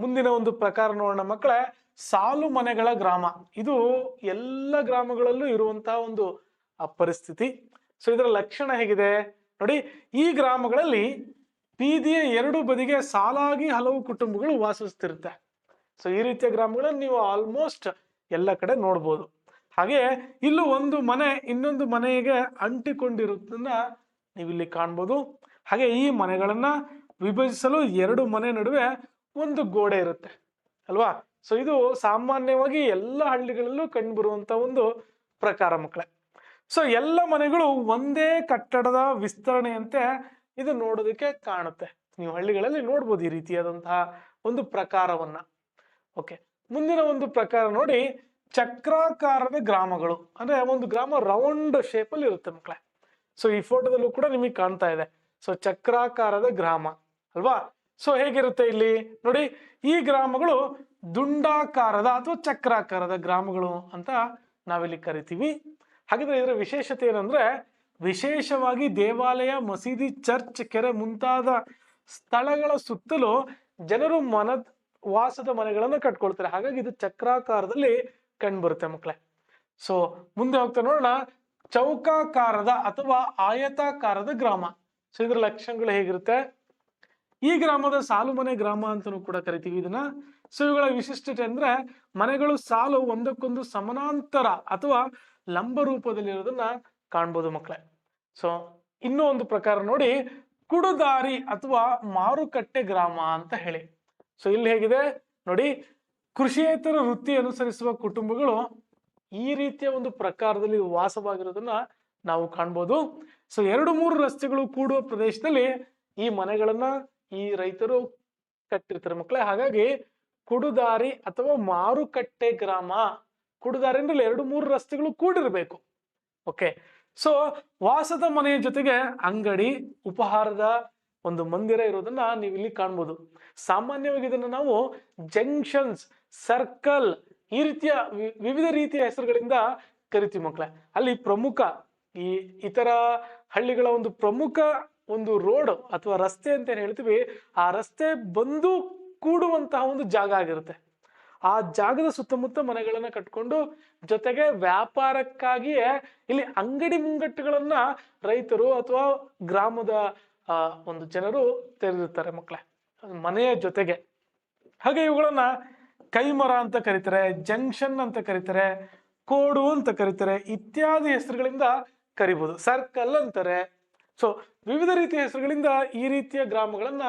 ಮುಂದಿನ ಒಂದು ಪ್ರಕಾರ ನೋಡೋಣ ಮಕ್ಕಳೇ, ಸಾಲು ಮನೆಗಳ ಗ್ರಾಮ. ಇದು ಎಲ್ಲ ಗ್ರಾಮಗಳಲ್ಲೂ ಇರುವಂತಹ ಒಂದು ಪರಿಸ್ಥಿತಿ. ಸೊ ಇದರ ಲಕ್ಷಣ ಹೇಗಿದೆ? ನೋಡಿ, ಈ ಗ್ರಾಮಗಳಲ್ಲಿ ಬೀದಿಯ ಎರಡು ಬದಿಗೆ ಸಾಲಾಗಿ ಹಲವು ಕುಟುಂಬಗಳು ವಾಸಿಸ್ತಿರುತ್ತೆ. ಸೊ ಈ ರೀತಿಯ ಗ್ರಾಮಗಳನ್ನು ನೀವು ಆಲ್ಮೋಸ್ಟ್ ಎಲ್ಲ ಕಡೆ ನೋಡ್ಬೋದು. ಹಾಗೆ ಇಲ್ಲೂ ಒಂದು ಮನೆ, ಇನ್ನೊಂದು ಮನೆಗೆ ಅಂಟಿಕೊಂಡಿರುವುದನ್ನ ನೀವು ಇಲ್ಲಿ ಕಾಣ್ಬೋದು. ಹಾಗೆ ಈ ಮನೆಗಳನ್ನ ವಿಭಜಿಸಲು ಎರಡು ಮನೆ ನಡುವೆ ಒಂದು ಗೋಡೆ ಇರುತ್ತೆ, ಅಲ್ವಾ? ಸೊ ಇದು ಸಾಮಾನ್ಯವಾಗಿ ಎಲ್ಲ ಹಳ್ಳಿಗಳಲ್ಲೂ ಕಂಡುಬರುವಂತ ಒಂದು ಪ್ರಕಾರ ಮಕ್ಕಳೇ. ಸೊ ಎಲ್ಲ ಮನೆಗಳು ಒಂದೇ ಕಟ್ಟಡದ ವಿಸ್ತರಣೆಯಂತೆ ಇದು ನೋಡೋದಕ್ಕೆ ಕಾಣುತ್ತೆ. ನೀವು ಹಳ್ಳಿಗಳಲ್ಲಿ ನೋಡ್ಬೋದು ಈ ರೀತಿಯಾದಂತಹ ಒಂದು ಪ್ರಕಾರವನ್ನ. ಓಕೆ ಮುಂದಿನ ಒಂದು ಪ್ರಕಾರ ನೋಡಿ ಚಕ್ರಾಕಾರದ ಗ್ರಾಮಗಳು. ಅಂದ್ರೆ ಒಂದು ಗ್ರಾಮ ರೌಂಡ್ ಶೇಪ್ ಅಲ್ಲಿ ಇರುತ್ತೆ ಮಕ್ಕಳೇ ಸೊ ಈ ಫೋಟೋದಲ್ಲೂ ಕೂಡ ನಿಮಗೆ ಕಾಣ್ತಾ ಇದೆ. ಸೊ ಚಕ್ರಾಕಾರದ ಗ್ರಾಮ, ಅಲ್ವಾ? ಸೊ ಹೇಗಿರುತ್ತೆ ಇಲ್ಲಿ? ನೋಡಿ, ಈ ಗ್ರಾಮಗಳು ದುಂಡಾಕಾರದ ಅಥವಾ ಚಕ್ರಾಕಾರದ ಗ್ರಾಮಗಳು ಅಂತ ನಾವಿಲ್ಲಿ ಕರಿತೀವಿ. ಹಾಗಿದ್ರೆ ಇದರ ವಿಶೇಷತೆ ಏನಂದ್ರೆ, ವಿಶೇಷವಾಗಿ ದೇವಾಲಯ, ಮಸೀದಿ, ಚರ್ಚ್, ಕೆರೆ ಮುಂತಾದ ಸ್ಥಳಗಳ ಸುತ್ತಲೂ ಜನರು ಮನ ವಾಸದ ಮನೆಗಳನ್ನು ಕಟ್ಕೊಳ್ತಾರೆ. ಹಾಗಾಗಿ ಇದು ಚಕ್ರಾಕಾರದಲ್ಲಿ ಕಂಡುಬರುತ್ತೆ ಮಕ್ಕಳೇ ಸೊ ಮುಂದೆ ಹೋಗ್ತಾ ನೋಡೋಣ, ಚೌಕಾಕಾರದ ಅಥವಾ ಆಯತಾಕಾರದ ಗ್ರಾಮ. ಸೊ ಇದ್ರ ಲಕ್ಷಣಗಳು ಹೇಗಿರುತ್ತೆ? ಈ ಗ್ರಾಮದ ಸಾಲು ಮನೆ ಗ್ರಾಮ ಅಂತಲೂ ಕೂಡ ಕರಿತೀವಿ ಇದನ್ನ. ಸೊ ಇವುಗಳ ವಿಶಿಷ್ಟತೆ ಅಂದ್ರೆ, ಮನೆಗಳು ಸಾಲು ಒಂದಕ್ಕೊಂದು ಸಮಾನಾಂತರ ಅಥವಾ ಲಂಬ ರೂಪದಲ್ಲಿರೋದನ್ನ ಕಾಣ್ಬೋದು ಮಕ್ಕಳೇ ಸೊ ಇನ್ನೂ ಒಂದು ಪ್ರಕಾರ ನೋಡಿ, ಕುಡುದಾರಿ ಅಥವಾ ಮಾರುಕಟ್ಟೆ ಗ್ರಾಮ ಅಂತ ಹೇಳಿ. ಸೊ ಇಲ್ಲಿ ಹೇಗಿದೆ? ನೋಡಿ ಕೃಷಿಯೇತರ ವೃತ್ತಿ ಅನುಸರಿಸುವ ಕುಟುಂಬಗಳು ಈ ರೀತಿಯ ಒಂದು ಪ್ರಕಾರದಲ್ಲಿ ವಾಸವಾಗಿರೋದನ್ನ ನಾವು ಕಾಣ್ಬೋದು. ಸೊ ಎರಡು ಮೂರು ರಸ್ತೆಗಳು ಕೂಡುವ ಪ್ರದೇಶದಲ್ಲಿ ಈ ಮನೆಗಳನ್ನ ಈ ರೈತರು ಕಟ್ಟಿರ್ತಾರೆ ಮಕ್ಕಳೇ. ಹಾಗಾಗಿ ಕುಡುದಾರಿ ಅಥವಾ ಮಾರುಕಟ್ಟೆ ಗ್ರಾಮ, ಕುಡುದಾರಿ ಅಂದ್ರೆ ಎರಡು ಮೂರು ರಸ್ತೆಗಳು ಕೂಡಿರಬೇಕು. ಓಕೆ ಸೊ ವಾಸದ ಮನೆಯ ಜೊತೆಗೆ ಅಂಗಡಿ, ಉಪಹಾರದ ಒಂದು ಮಂದಿರ ಇರೋದನ್ನ ನೀವು ಇಲ್ಲಿ ಕಾಣ್ಬೋದು. ಸಾಮಾನ್ಯವಾಗಿ ಇದನ್ನ ನಾವು ಜಂಕ್ಷನ್ಸ್ ಸರ್ಕಲ್ ಈ ರೀತಿಯ ವಿವಿಧ ರೀತಿಯ ಹೆಸರುಗಳಿಂದ ಕರಿತೀವಿ ಮಕ್ಕಳೇ ಅಲ್ಲಿ ಪ್ರಮುಖ ಈ ಇತರ ಹಳ್ಳಿಗಳ ಒಂದು ಪ್ರಮುಖ ಒಂದು ರೋಡ್ ಅಥವಾ ರಸ್ತೆ ಅಂತ ಏನು ಹೇಳ್ತೀವಿ, ಆ ರಸ್ತೆ ಬಂದು ಕೂಡುವಂತಹ ಒಂದು ಜಾಗ ಆಗಿರುತ್ತೆ. ಆ ಜಾಗದ ಸುತ್ತಮುತ್ತ ಮನೆಗಳನ್ನ ಕಟ್ಕೊಂಡು ಜೊತೆಗೆ ವ್ಯಾಪಾರಕ್ಕಾಗಿಯೇ ಇಲ್ಲಿ ಅಂಗಡಿ ಮುಂಗಟ್ಟುಗಳನ್ನ ರೈತರು ಅಥವಾ ಗ್ರಾಮದ ಒಂದು ಜನರು ತೆರೆದಿರ್ತಾರೆ ಮಕ್ಕಳೇ ಮನೆಯ ಜೊತೆಗೆ. ಹಾಗೆ ಇವುಗಳನ್ನ ಕೈಮರ ಅಂತ ಕರೀತಾರೆ, ಜಂಕ್ಷನ್ ಅಂತ ಕರೀತಾರೆ, ಕೋಡು ಅಂತ ಕರೀತಾರೆ, ಇತ್ಯಾದಿ ಹೆಸರುಗಳಿಂದ ಕರಿಬಹುದು ಸರ್ಕಲ್ ಅಂತಾರೆ. ಸೊ ವಿವಿಧ ರೀತಿಯ ಹೆಸರುಗಳಿಂದ ಈ ರೀತಿಯ ಗ್ರಾಮಗಳನ್ನ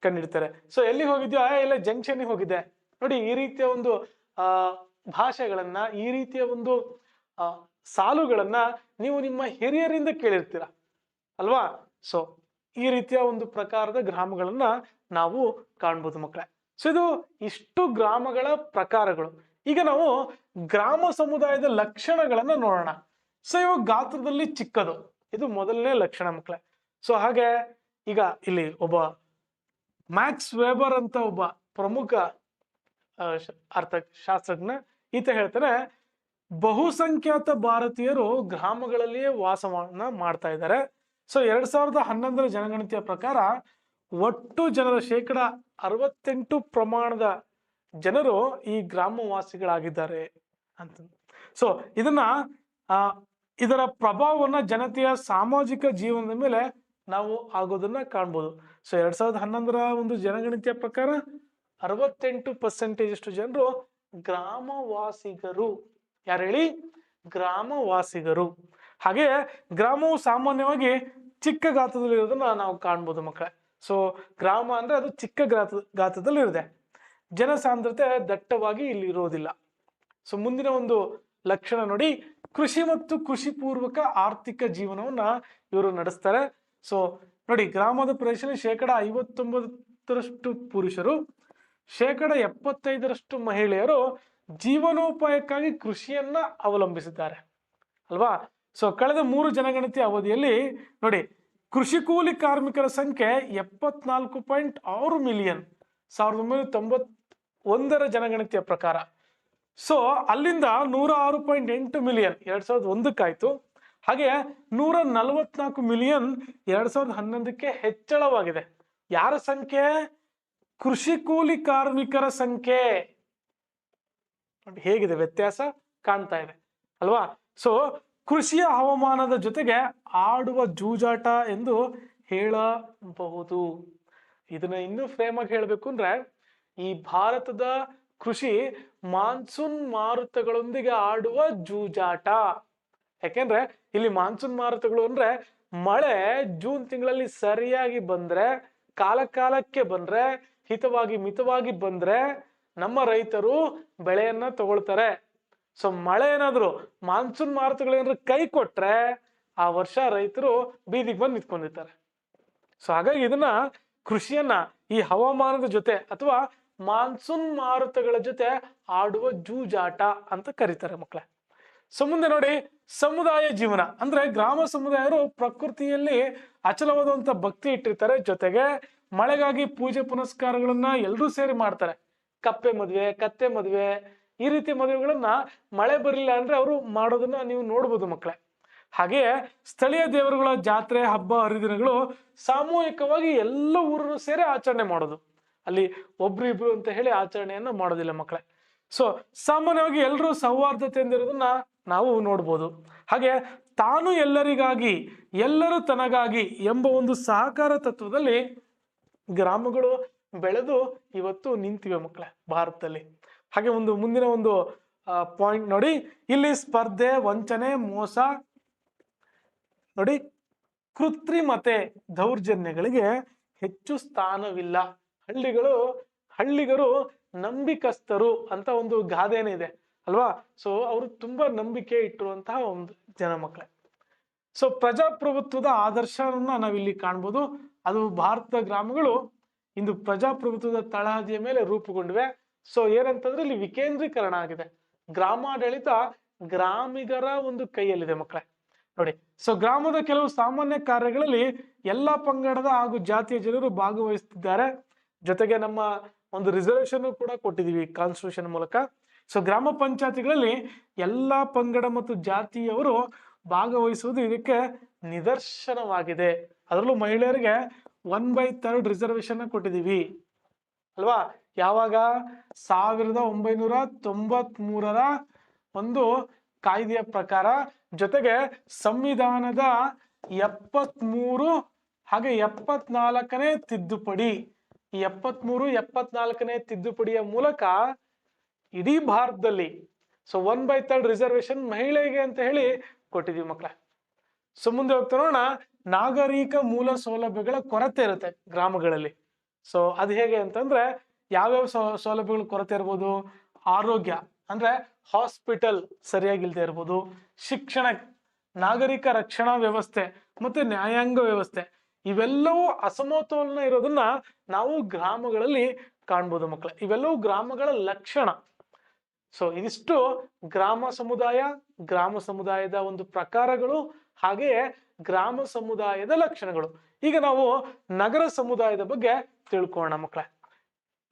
ಕಂಡಿಡ್ತಾರೆ. ಸೊ ಎಲ್ಲಿ ಹೋಗಿದ್ಯೋ, ಆ ಎಲ್ಲ ಜಂಕ್ಷನ್ಗೆ ಹೋಗಿದೆ ನೋಡಿ, ಈ ರೀತಿಯ ಒಂದು, ಆ, ಭಾಷೆಗಳನ್ನ, ಈ ರೀತಿಯ ಒಂದು, ಆ, ಸಾಲುಗಳನ್ನ ನೀವು ನಿಮ್ಮ ಹಿರಿಯರಿಂದ ಕೇಳಿರ್ತೀರ. ಅಲ್ವಾ? ಸೊ ಈ ರೀತಿಯ ಒಂದು ಪ್ರಕಾರದ ಗ್ರಾಮಗಳನ್ನ ನಾವು ಕಾಣ್ಬೋದು ಮಕ್ಕಳೇ ಸೊ ಇದು ಇಷ್ಟು ಗ್ರಾಮಗಳ ಪ್ರಕಾರಗಳು. ಈಗ ನಾವು ಗ್ರಾಮ ಸಮುದಾಯದ ಲಕ್ಷಣಗಳನ್ನ ನೋಡೋಣ. ಸೊ ಇವು ಗಾತ್ರದಲ್ಲಿ ಚಿಕ್ಕದು. ಇದು ಮೊದಲನೇ ಲಕ್ಷಣ ಮಕ್ಕಳೇ. ಸೊ ಹಾಗೆ ಈಗ ಇಲ್ಲಿ ಒಬ್ಬ ಮ್ಯಾಕ್ಸ್ ವೆಬರ್ ಅಂತ ಒಬ್ಬ ಪ್ರಮುಖ ಅರ್ಥ, ಶಾಸ್ತ್ರಜ್ಞ ಈತ ಹೇಳ್ತಾರೆ ಬಹುಸಂಖ್ಯಾತ ಭಾರತೀಯರು ಗ್ರಾಮಗಳಲ್ಲಿಯೇ ವಾಸವನ್ನ ಮಾಡ್ತಾ ಇದ್ದಾರೆ. ಸೊ ಎರಡ್ ಸಾವಿರದ ಹನ್ನೊಂದರ ಜನಗಣತಿಯ ಪ್ರಕಾರ ಒಟ್ಟು ಜನರ ಶೇಕಡ ಅರವತ್ತೆಂಟು ಪ್ರಮಾಣದ ಜನರು ಈ ಗ್ರಾಮವಾಸಿಗಳಾಗಿದ್ದಾರೆ ಅಂತ. ಸೊ ಇದನ್ನ ಇದರ ಪ್ರಭಾವವನ್ನ ಜನತೆಯ ಸಾಮಾಜಿಕ ಜೀವನದ ಮೇಲೆ ನಾವು ಆಗೋದನ್ನ ಕಾಣ್ಬೋದು. ಸೊ ಎರಡ್ ಸಾವಿರದ ಹನ್ನೊಂದರ ಒಂದು ಜನಗಣತಿಯ ಪ್ರಕಾರ ಅರವತ್ತೆಂಟು ಪರ್ಸೆಂಟೇಜ್ ಅಷ್ಟು ಜನರು ಗ್ರಾಮವಾಸಿಗರು. ಯಾರು ಹೇಳಿ? ಗ್ರಾಮವಾಸಿಗರು. ಹಾಗೆ ಗ್ರಾಮವು ಸಾಮಾನ್ಯವಾಗಿ ಚಿಕ್ಕ ಗಾತ್ರದಲ್ಲಿರೋದನ್ನ ನಾವು ಕಾಣ್ಬೋದು ಮಕ್ಕಳೇ. ಸೊ ಗ್ರಾಮ ಅಂದ್ರೆ ಅದು ಚಿಕ್ಕ ಗಾತ್ರ ಗಾತ್ರದಲ್ಲಿರುತ್ತೆ. ಜನಸಾಂದ್ರತೆ ದಟ್ಟವಾಗಿ ಇಲ್ಲಿ ಇರೋದಿಲ್ಲ. ಸೊ ಮುಂದಿನ ಒಂದು ಲಕ್ಷಣ ನೋಡಿ, ಕೃಷಿ ಮತ್ತು ಕೃಷಿ ಪೂರ್ವಕ ಆರ್ಥಿಕ ಜೀವನವನ್ನ ಇವರು ನಡೆಸ್ತಾರೆ. ಸೊ ನೋಡಿ, ಗ್ರಾಮದ ಪ್ರದೇಶದಲ್ಲಿ ಶೇಕಡ ಐವತ್ತೊಂಬತ್ತರಷ್ಟು ಪುರುಷರು, ಶೇಕಡ ಎಪ್ಪತ್ತೈದರಷ್ಟು ಮಹಿಳೆಯರು ಜೀವನೋಪಾಯಕ್ಕಾಗಿ ಕೃಷಿಯನ್ನ ಅವಲಂಬಿಸಿದ್ದಾರೆ. ಅಲ್ವಾ? ಸೊ ಕಳೆದ ಮೂರು ಜನಗಣತಿ ಅವಧಿಯಲ್ಲಿ ನೋಡಿ ಕೃಷಿ ಕೂಲಿ ಕಾರ್ಮಿಕರ ಸಂಖ್ಯೆ ಎಪ್ಪತ್ನಾಲ್ಕು ಪಾಯಿಂಟ್ ಆರು ಮಿಲಿಯನ್, ಸಾವಿರದ ಒಂಬೈನೂರ ತೊಂಬತ್ ಒಂದರ ಜನಗಣತಿಯ ಪ್ರಕಾರ. ಸೊ ಅಲ್ಲಿಂದ ನೂರ ಆರು ಪಾಯಿಂಟ್ ಎಂಟು ಮಿಲಿಯನ್, ಎರಡ್ ಸಾವಿರದ ಒಂದಕ್ಕಾಯ್ತು. ಹಾಗೆ ನೂರ ನಲವತ್ನಾಲ್ಕು ಮಿಲಿಯನ್, ಎರಡ್ ಸಾವಿರದ ಹನ್ನೊಂದಕ್ಕೆ ಹೆಚ್ಚಳವಾಗಿದೆ. ಯಾರ ಸಂಖ್ಯೆ? ಕೃಷಿ ಕೂಲಿ ಕಾರ್ಮಿಕರ ಸಂಖ್ಯೆ. ಹೇಗಿದೆ ವ್ಯತ್ಯಾಸ? ಕಾಣ್ತಾ ಇದೆ. ಅಲ್ವಾ? ಸೊ ಕೃಷಿಯ ಹವಾಮಾನದ ಜೊತೆಗೆ ಆಡುವ ಜೂಜಾಟ ಎಂದು ಹೇಳಬಹುದು. ಇದನ್ನ ಇನ್ನೂ ಫ್ರೇಮ್ ಆಗಿ ಹೇಳ್ಬೇಕು ಅಂದ್ರೆ, ಈ ಭಾರತದ ಕೃಷಿ ಮಾನ್ಸೂನ್ ಮಾರುತಗಳೊಂದಿಗೆ ಆಡುವ ಜೂಜಾಟ. ಯಾಕೆಂದ್ರೆ, ಇಲ್ಲಿ ಮಾನ್ಸೂನ್ ಮಾರುತಗಳು ಅಂದ್ರೆ ಮಳೆ ಜೂನ್ ತಿಂಗಳಲ್ಲಿ ಸರಿಯಾಗಿ ಬಂದ್ರೆ ಕಾಲ ಕಾಲಕ್ಕೆ ಬಂದ್ರೆ, ಹಿತವಾಗಿ ಮಿತವಾಗಿ ಬಂದ್ರೆ ನಮ್ಮ ರೈತರು ಬೆಳೆಯನ್ನ ತಗೊಳ್ತಾರೆ. ಸೊ ಮಳೆ ಏನಾದ್ರು ಮಾನ್ಸೂನ್ ಮಾರುತಗಳು ಏನಾದ್ರು ಕೈ ಕೊಟ್ರೆ, ಆ ವರ್ಷ ರೈತರು ಬೀದಿಗೆ ಬಂದು ನಿಂತ್ಕೊಂಡಿರ್ತಾರೆ. ಸೊ ಹಾಗಾಗಿ ಇದನ್ನ ಕೃಷಿಯನ್ನ ಈ ಹವಾಮಾನದ ಜೊತೆ ಅಥವಾ ಮಾನ್ಸೂನ್ ಮಾರುತಗಳ ಜೊತೆ ಆಡುವ ಜೂಜಾಟ ಅಂತ ಕರೀತಾರೆ ಮಕ್ಕಳೇ ಸೊ ಮುಂದೆ ನೋಡಿ ಸಮುದಾಯ ಜೀವನ. ಅಂದ್ರೆ ಗ್ರಾಮ ಸಮುದಾಯರು ಪ್ರಕೃತಿಯಲ್ಲಿ ಅಚಲವಾದಂತ ಭಕ್ತಿ ಇಟ್ಟಿರ್ತಾರೆ. ಜೊತೆಗೆ ಮಳೆಗಾಗಿ ಪೂಜೆ ಪುನಸ್ಕಾರಗಳನ್ನ ಎಲ್ಲರೂ ಸೇರಿ ಮಾಡ್ತಾರೆ. ಕಪ್ಪೆ ಮದುವೆ, ಕತ್ತೆ ಮದ್ವೆ ಈ ರೀತಿ ಮದುವೆಗಳನ್ನ ಮಳೆ ಬರಲಿಲ್ಲ ಅಂದ್ರೆ ಅವರು ಮಾಡೋದನ್ನ ನೀವು ನೋಡ್ಬೋದು ಮಕ್ಕಳೇ ಹಾಗೆಯೇ ಸ್ಥಳೀಯ ದೇವರುಗಳ ಜಾತ್ರೆ, ಹಬ್ಬ, ಹರಿದಿನಗಳು ಸಾಮೂಹಿಕವಾಗಿ ಎಲ್ಲ ಊರನ್ನು ಸೇರಿ ಆಚರಣೆ ಮಾಡೋದು. ಅಲ್ಲಿ ಒಬ್ರು ಇಬ್ರು ಅಂತ ಹೇಳಿ ಆಚರಣೆಯನ್ನ ಮಾಡೋದಿಲ್ಲ ಮಕ್ಕಳೇ ಸೊ ಸಾಮಾನ್ಯವಾಗಿ ಎಲ್ಲರೂ ಸೌಹಾರ್ದತೆಯಿಂದ ಇರೋದನ್ನ ನಾವು ನೋಡ್ಬೋದು. ಹಾಗೆ ತಾನು ಎಲ್ಲರಿಗಾಗಿ, ಎಲ್ಲರೂ ತನಗಾಗಿ ಎಂಬ ಒಂದು ಸಹಕಾರ ತತ್ವದಲ್ಲಿ ಗ್ರಾಮಗಳು ಬೆಳೆದು ಇವತ್ತು ನಿಂತಿವೆ ಮಕ್ಕಳೇ ಭಾರತದಲ್ಲಿ. ಹಾಗೆ ಒಂದು ಮುಂದಿನ ಒಂದು ಪಾಯಿಂಟ್ ನೋಡಿ. ಇಲ್ಲಿ ಸ್ಪರ್ಧೆ, ವಂಚನೆ, ಮೋಸ. ನೋಡಿ, ಕೃತ್ರಿಮತೆ ದೌರ್ಜನ್ಯಗಳಿಗೆ ಹೆಚ್ಚು ಸ್ಥಾನವಿಲ್ಲ. ಹಳ್ಳಿಗಳು, ಹಳ್ಳಿಗರು ನಂಬಿಕಸ್ಥರು ಅಂತ ಒಂದು ಗಾದೆನೇ ಇದೆ, ಅಲ್ವಾ? ಸೊ ಅವರು ತುಂಬಾ ನಂಬಿಕೆ ಇಟ್ಟಿರುವಂತಹ ಒಂದು ಜನ ಮಕ್ಕಳೇ ಸೊ ಪ್ರಜಾಪ್ರಭುತ್ವದ ಆದರ್ಶವನ್ನ ನಾವಿಲ್ಲಿ ಕಾಣ್ಬೋದು. ಅದು ಭಾರತದ ಗ್ರಾಮಗಳು ಇಂದು ಪ್ರಜಾಪ್ರಭುತ್ವದ ತಳಹದಿಯ ಮೇಲೆ ರೂಪುಗೊಂಡಿವೆ. ಸೊ ಏನಂತಂದ್ರೆ ಇಲ್ಲಿ ವಿಕೇಂದ್ರೀಕರಣ ಆಗಿದೆ. ಗ್ರಾಮಾಡಳಿತ ಗ್ರಾಮಿಗರ ಒಂದು ಕೈಯಲ್ಲಿದೆ ಮಕ್ಕಳೇ. ನೋಡಿ ಸೊ ಗ್ರಾಮದ ಕೆಲವು ಸಾಮಾನ್ಯ ಕಾರ್ಯಗಳಲ್ಲಿ ಎಲ್ಲಾ ಪಂಗಡದ ಹಾಗೂ ಜಾತಿಯ ಜನರು ಭಾಗವಹಿಸುತ್ತಿದ್ದಾರೆ ಜೊತೆಗೆ ನಮ್ಮ ಒಂದು ರಿಸರ್ವೇಶನ್ ಕೂಡ ಕೊಟ್ಟಿದೀವಿ ಕಾನ್ಸ್ಟಿಟ್ಯೂಷನ್ ಮೂಲಕ. ಸೊ ಗ್ರಾಮ ಪಂಚಾಯತಿಗಳಲ್ಲಿ ಎಲ್ಲಾ ಪಂಗಡ ಮತ್ತು ಜಾತಿಯವರು ಭಾಗವಹಿಸುವುದು ಇದಕ್ಕೆ ನಿದರ್ಶನವಾಗಿದೆ. ಅದರಲ್ಲೂ ಮಹಿಳೆಯರಿಗೆ ಒನ್ ಬೈ ಥರ್ಡ್ ರಿಸರ್ವೇಶನ್ ಕೊಟ್ಟಿದೀವಿ ಅಲ್ವಾ? ಯಾವಾಗ? ಸಾವಿರದ ಒಂಬೈನೂರ ತೊಂಬತ್ ಮೂರರ ಒಂದು ಕಾಯ್ದೆಯ ಪ್ರಕಾರ ಜೊತೆಗೆ ಸಂವಿಧಾನದ ಎಪ್ಪತ್ಮೂರು ಹಾಗೆ ಎಪ್ಪತ್ನಾಲ್ಕನೇ ತಿದ್ದುಪಡಿ ಎಪ್ಪತ್ ಎಪ್ಪತ್ಮೂರು, ಎಪ್ಪತ್ನಾಲ್ಕನೇ ತಿದ್ದುಪಡಿಯ ಮೂಲಕ ಇಡೀ ಭಾರತದಲ್ಲಿ so one by third reservation ಮಹಿಳೆಗೆ ಅಂತ ಹೇಳಿ ಕೊಟ್ಟಿದೀವಿ ಮಕ್ಕಳ ಸೊ ಮುಂದೆ ಹೋಗ್ತಾ ನೋಡೋಣ, ನಾಗರಿಕ ಮೂಲ ಸೌಲಭ್ಯಗಳ ಕೊರತೆ ಇರುತ್ತೆ ಗ್ರಾಮಗಳಲ್ಲಿ. ಸೊ ಅದು ಹೇಗೆ ಅಂತಂದ್ರೆ ಯಾವ್ಯಾವ ಸೌಲಭ್ಯಗಳ ಕೊರತೆ ಇರ್ಬೋದು? ಆರೋಗ್ಯ, ಅಂದ್ರೆ ಹಾಸ್ಪಿಟಲ್ ಸರಿಯಾಗಿಲ್ದೇ ಇರ್ಬೋದು, ಶಿಕ್ಷಣ, ನಾಗರಿಕ ರಕ್ಷಣಾ ವ್ಯವಸ್ಥೆ ಮತ್ತೆ ನ್ಯಾಯಾಂಗ ವ್ಯವಸ್ಥೆ, ಇವೆಲ್ಲವೂ ಅಸಮತೋಲನ ಇರೋದನ್ನ ನಾವು ಗ್ರಾಮಗಳಲ್ಲಿ ಕಾಣ್ಬೋದು ಮಕ್ಕಳ ಇವೆಲ್ಲವೂ ಗ್ರಾಮಗಳ ಲಕ್ಷಣ. ಸೊ ಇದಿಷ್ಟು ಗ್ರಾಮ ಸಮುದಾಯ, ಗ್ರಾಮ ಸಮುದಾಯದ ಒಂದು ಪ್ರಕಾರಗಳು ಹಾಗೆಯೇ ಗ್ರಾಮ ಸಮುದಾಯದ ಲಕ್ಷಣಗಳು. ಈಗ ನಾವು ನಗರ ಸಮುದಾಯದ ಬಗ್ಗೆ ತಿಳ್ಕೊಳ್ಳೋಣ ಮಕ್ಕಳೇ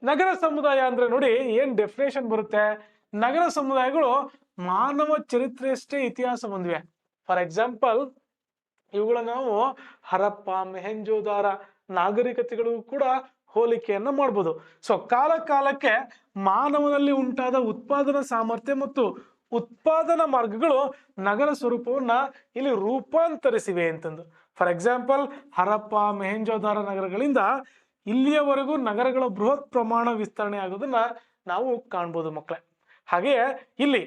ನಗರ ಸಮುದಾಯ ಅಂದ್ರೆ ನೋಡಿ ಏನ್ ಡೆಫಿನೇಷನ್ ಬರುತ್ತೆ? ನಗರ ಸಮುದಾಯಗಳು ಮಾನವ ಚರಿತ್ರೆಯಷ್ಟೇ ಇತಿಹಾಸ ಹೊಂದಿವೆ. ಫಾರ್ ಎಕ್ಸಾಂಪಲ್ ಇವುಗಳನ್ನ ನಾವು ಹರಪ್ಪ ಮೆಹೆಂಜೋದಾರ ನಾಗರಿಕತೆಗಳು ಕೂಡ ಹೋಲಿಕೆಯನ್ನ ಮಾಡ್ಬೋದು. ಸೊ ಕಾಲ ಕಾಲಕ್ಕೆ ಮಾನವನಲ್ಲಿ ಉಂಟಾದ ಉತ್ಪಾದನಾ ಸಾಮರ್ಥ್ಯ ಮತ್ತು ಉತ್ಪಾದನಾ ಮಾರ್ಗಗಳು ನಗರ ಸ್ವರೂಪವನ್ನ ಇಲ್ಲಿ ರೂಪಾಂತರಿಸಿವೆ ಅಂತಂದು. ಫಾರ್ ಎಕ್ಸಾಂಪಲ್ ಹರಪ್ಪ ಮೆಹೆಂಜೋದಾರ ನಗರಗಳಿಂದ ಇಲ್ಲಿಯವರೆಗೂ ನಗರಗಳ ಬೃಹತ್ ಪ್ರಮಾಣ ವಿಸ್ತರಣೆ ಆಗೋದನ್ನ ನಾವು ಕಾಣ್ಬೋದು ಮಕ್ಕಳೇ ಹಾಗೆಯೇ ಇಲ್ಲಿ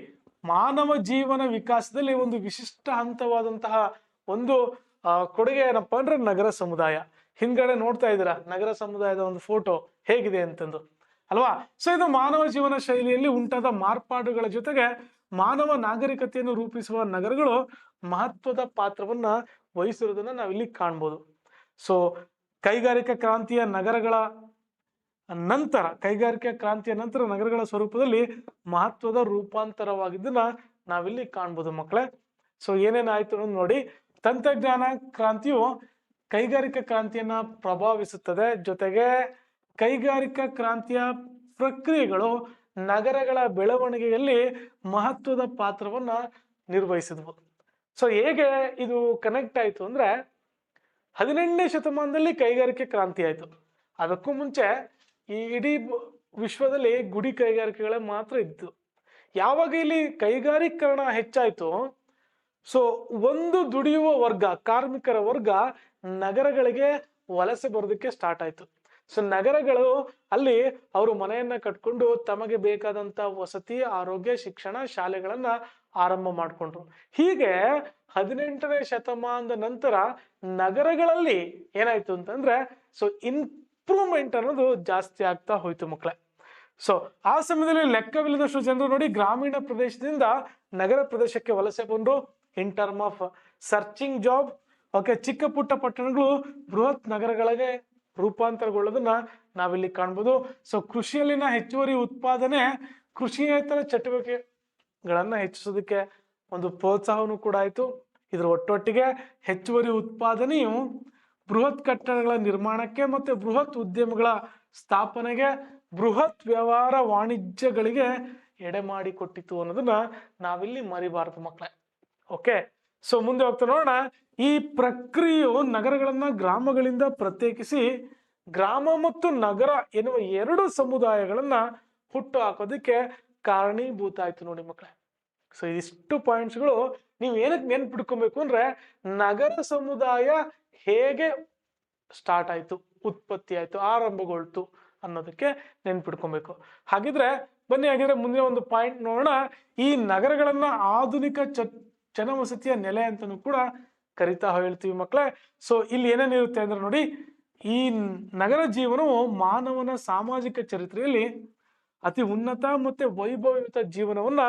ಮಾನವ ಜೀವನ ವಿಕಾಸದಲ್ಲಿ ಒಂದು ವಿಶಿಷ್ಟ ಹಂತವಾದಂತಹ ಒಂದು ಕೊಡುಗೆ ಏನಪ್ಪ ಅಂದ್ರೆ ನಗರ ಸಮುದಾಯ. ಹಿಂದ್ಗಡೆ ನೋಡ್ತಾ ಇದ್ದೀರಾ, ನಗರ ಸಮುದಾಯದ ಒಂದು ಫೋಟೋ ಹೇಗಿದೆ ಅಂತಂದು. ಅಲ್ವಾ? ಸೊ ಇದು ಮಾನವ ಜೀವನ ಶೈಲಿಯಲ್ಲಿ ಉಂಟಾದ ಮಾರ್ಪಾಡುಗಳ ಜೊತೆಗೆ ಮಾನವ ನಾಗರಿಕತೆಯನ್ನು ರೂಪಿಸುವ ನಗರಗಳು ಮಹತ್ವದ ಪಾತ್ರವನ್ನ ವಹಿಸಿರೋದನ್ನ ನಾವಿಲ್ಲಿ ಕಾಣ್ಬೋದು. ಸೊ ಕೈಗಾರಿಕಾ ಕ್ರಾಂತಿಯ ನಗರಗಳ ನಂತರ, ಕೈಗಾರಿಕಾ ಕ್ರಾಂತಿಯ ನಂತರ ನಗರಗಳ ಸ್ವರೂಪದಲ್ಲಿ ಮಹತ್ವದ ರೂಪಾಂತರವಾಗಿದ್ದನ್ನ ನಾವಿಲ್ಲಿ ಕಾಣ್ಬೋದು ಮಕ್ಕಳೇ. ಸೊ ಏನೇನಾಯ್ತು ಅನ್ನೋದು ನೋಡಿ, ತಂತ್ರಜ್ಞಾನ ಕ್ರಾಂತಿಯು ಕೈಗಾರಿಕಾ ಕ್ರಾಂತಿಯನ್ನ ಪ್ರಭಾವಿಸುತ್ತದೆ. ಜೊತೆಗೆ ಕೈಗಾರಿಕಾ ಕ್ರಾಂತಿಯ ಪ್ರಕ್ರಿಯೆಗಳು ನಗರಗಳ ಬೆಳವಣಿಗೆಯಲ್ಲಿ ಮಹತ್ವದ ಪಾತ್ರವನ್ನ ನಿರ್ವಹಿಸಿದ್ವು. ಸೊ ಹೇಗೆ ಇದು ಕನೆಕ್ಟ್ ಆಯಿತು ಅಂದ್ರೆ ಹದಿನೆಂಟನೇ ಶತಮಾನದಲ್ಲಿ ಕೈಗಾರಿಕೆ ಕ್ರಾಂತಿ ಆಯಿತು. ಅದಕ್ಕೂ ಮುಂಚೆ ಈ ಇಡೀ ವಿಶ್ವದಲ್ಲಿ ಗುಡಿ ಕೈಗಾರಿಕೆಗಳೇ ಮಾತ್ರ ಇತ್ತು. ಯಾವಾಗ ಇಲ್ಲಿ ಕೈಗಾರೀಕರಣ ಹೆಚ್ಚಾಯಿತು, ಸೊ ಒಂದು ದುಡಿಯುವ ವರ್ಗ, ಕಾರ್ಮಿಕರ ವರ್ಗ ನಗರಗಳಿಗೆ ವಲಸೆ ಬರೋದಕ್ಕೆ ಸ್ಟಾರ್ಟ್ ಆಯ್ತು. ಸೊ ನಗರಗಳು ಅಲ್ಲಿ ಅವರು ಮನೆಯನ್ನ ಕಟ್ಕೊಂಡು ತಮಗೆ ಬೇಕಾದಂತ ವಸತಿ, ಆರೋಗ್ಯ, ಶಿಕ್ಷಣ ಶಾಲೆಗಳನ್ನ ಆರಂಭ ಮಾಡ್ಕೊಂಡ್ರು. ಹೀಗೆ ಹದಿನೆಂಟನೇ ಶತಮಾನದ ನಂತರ ನಗರಗಳಲ್ಲಿ ಏನಾಯ್ತು ಅಂತಂದ್ರೆ ಸೊ ಇಂಪ್ರೂವ್ಮೆಂಟ್ ಅನ್ನೋದು ಜಾಸ್ತಿ ಆಗ್ತಾ ಹೋಯ್ತು ಮಕ್ಕಳೇ ಸೊ ಆ ಸಮಯದಲ್ಲಿ ಲೆಕ್ಕವಿಲ್ಲದಷ್ಟು ಜನರು ನೋಡಿ ಗ್ರಾಮೀಣ ಪ್ರದೇಶದಿಂದ ನಗರ ಪ್ರದೇಶಕ್ಕೆ ವಲಸೆ ಬಂದ್ರು in term of searching job okay ಚಿಕ್ಕ ಪುಟ್ಟ ಪಟ್ಟಣಗಳು ಬೃಹತ್ ನಗರಗಳಿಗೆ ರೂಪಾಂತರಗೊಳ್ಳೋದನ್ನ ನಾವಿಲ್ಲಿ ಕಾಣ್ಬೋದು. ಸೊ ಕೃಷಿಯಲ್ಲಿನ ಹೆಚ್ಚುವರಿ ಉತ್ಪಾದನೆ ಕೃಷಿಯೇತರ ಚಟುವಟಿಕೆಗಳನ್ನ ಹೆಚ್ಚಿಸೋದಕ್ಕೆ ಒಂದು ಪ್ರೋತ್ಸಾಹವೂ ಕೂಡ ಆಯ್ತು. ಇದರ ಒಟ್ಟೊಟ್ಟಿಗೆ ಹೆಚ್ಚುವರಿ ಉತ್ಪಾದನೆಯು ಬೃಹತ್ ಕಟ್ಟಡಗಳ ನಿರ್ಮಾಣಕ್ಕೆ ಮತ್ತೆ ಬೃಹತ್ ಉದ್ಯಮಗಳ ಸ್ಥಾಪನೆಗೆ, ಬೃಹತ್ ವ್ಯವಹಾರ ವಾಣಿಜ್ಯಗಳಿಗೆ ಎಡೆ ಮಾಡಿಕೊಟ್ಟಿತು ಅನ್ನೋದನ್ನ ನಾವಿಲ್ಲಿ ಮರಿಬಾರದು ಮಕ್ಕಳೇ ಓಕೆ ಸೊ ಮುಂದೆ ಹೋಗ್ತಾ ನೋಡೋಣ. ಈ ಪ್ರಕ್ರಿಯೆಯು ನಗರಗಳನ್ನ ಗ್ರಾಮಗಳಿಂದ ಪ್ರತ್ಯೇಕಿಸಿ ಗ್ರಾಮ ಮತ್ತು ನಗರ ಎನ್ನುವ ಎರಡು ಸಮುದಾಯಗಳನ್ನ ಹುಟ್ಟು ಹಾಕೋದಕ್ಕೆ ಕಾರಣೀಭೂತ ಆಯ್ತು ನೋಡಿ ಮಕ್ಕಳೇ. ಸೊ ಇದಿಷ್ಟು ಪಾಯಿಂಟ್ಸ್ಗಳು ನೀವು ಏನಕ್ಕೆ ನೆನ್ಪಿಟ್ಕೊಬೇಕು ಅಂದ್ರೆ ನಗರ ಸಮುದಾಯ ಹೇಗೆ ಸ್ಟಾರ್ಟ್ ಆಯ್ತು, ಉತ್ಪತ್ತಿ ಆಯ್ತು, ಆರಂಭಗೊಳ್ತು ಅನ್ನೋದಕ್ಕೆ ನೆನ್ಪಿಟ್ಕೊಬೇಕು. ಹಾಗಿದ್ರೆ ಬನ್ನಿ, ಹಾಗಿದ್ರೆ ಮುಂದಿನ ಒಂದು ಪಾಯಿಂಟ್ ನೋಡೋಣ. ಈ ನಗರಗಳನ್ನ ಆಧುನಿಕ ಚ, ಜನವಸತಿಯ ನೆಲೆ ಅಂತಲೂ ಕೂಡ ಕರಿತಾ ಹೇಳ್ತೀವಿ ಮಕ್ಕಳೇ ಸೊ ಇಲ್ಲಿ ಏನೇನಿರುತ್ತೆ ಅಂದ್ರೆ ನೋಡಿ, ಈ ನಗರ ಜೀವನವು ಮಾನವನ ಸಾಮಾಜಿಕ ಚರಿತ್ರೆಯಲ್ಲಿ ಅತಿ ಉನ್ನತ ಮತ್ತೆ ವೈಭವಯುತ ಜೀವನವನ್ನ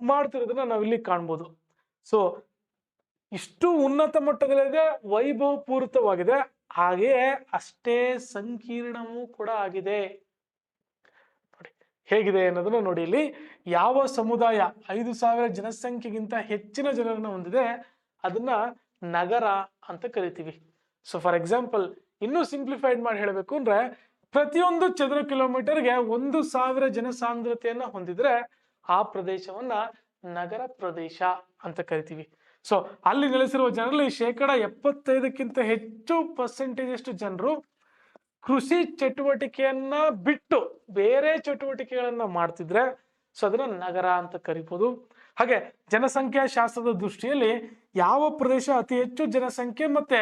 ಮಾಡ್ತಿರೋದನ್ನ ನಾವಿಲ್ಲಿ ಕಾಣ್ಬೋದು. ಸೊ ಇಷ್ಟು ಉನ್ನತ ಮಟ್ಟದಲ್ಲಿದೆ, ವೈಭವಪೂರಿತವಾಗಿದೆ. ಹಾಗೆಯೇ ಅಷ್ಟೇ ಸಂಕೀರ್ಣವೂ ಕೂಡ ಆಗಿದೆ. ಹೇಗಿದೆ ಅನ್ನೋದನ್ನ ನೋಡಿ ಇಲ್ಲಿ ಯಾವ ಸಮುದಾಯ ಐದು ಸಾವಿರ ಜನಸಂಖ್ಯೆಗಿಂತ ಹೆಚ್ಚಿನ ಜನರನ್ನ ಹೊಂದಿದೆ, ಅದನ್ನ ನಗರ ಅಂತ ಕರಿತೀವಿ. ಸೊ ಫಾರ್ ಎಕ್ಸಾಂಪಲ್ ಇನ್ನೂ ಸಿಂಪ್ಲಿಫೈಡ್ ಮಾಡಿ ಹೇಳಬೇಕು ಅಂದ್ರೆ, ಪ್ರತಿಯೊಂದು ಚದರ ಕಿಲೋಮೀಟರ್ಗೆ ಒಂದು ಸಾವಿರ ಜನಸಾಂದ್ರತೆಯನ್ನ ಹೊಂದಿದ್ರೆ, ಆ ಪ್ರದೇಶವನ್ನ ನಗರ ಪ್ರದೇಶ ಅಂತ ಕರಿತೀವಿ. ಸೊ ಅಲ್ಲಿ ನೆಲೆಸಿರುವ ಜನರಲ್ಲಿ ಶೇಕಡ ಎಪ್ಪತ್ತೈದಕ್ಕಿಂತ ಹೆಚ್ಚು ಪರ್ಸೆಂಟೇಜ್ ಅಷ್ಟು ಜನರು ಕೃಷಿ ಚಟುವಟಿಕೆಯನ್ನ ಬಿಟ್ಟು ಬೇರೆ ಚಟುವಟಿಕೆಗಳನ್ನ ಮಾಡ್ತಿದ್ರೆ ಸೊ ಅದನ್ನ ನಗರ ಅಂತ ಕರಿಬೋದು. ಹಾಗೆ ಜನಸಂಖ್ಯಾ ಶಾಸ್ತ್ರದ ದೃಷ್ಟಿಯಲ್ಲಿ ಯಾವ ಪ್ರದೇಶ ಅತಿ ಹೆಚ್ಚು ಜನಸಂಖ್ಯೆ ಮತ್ತೆ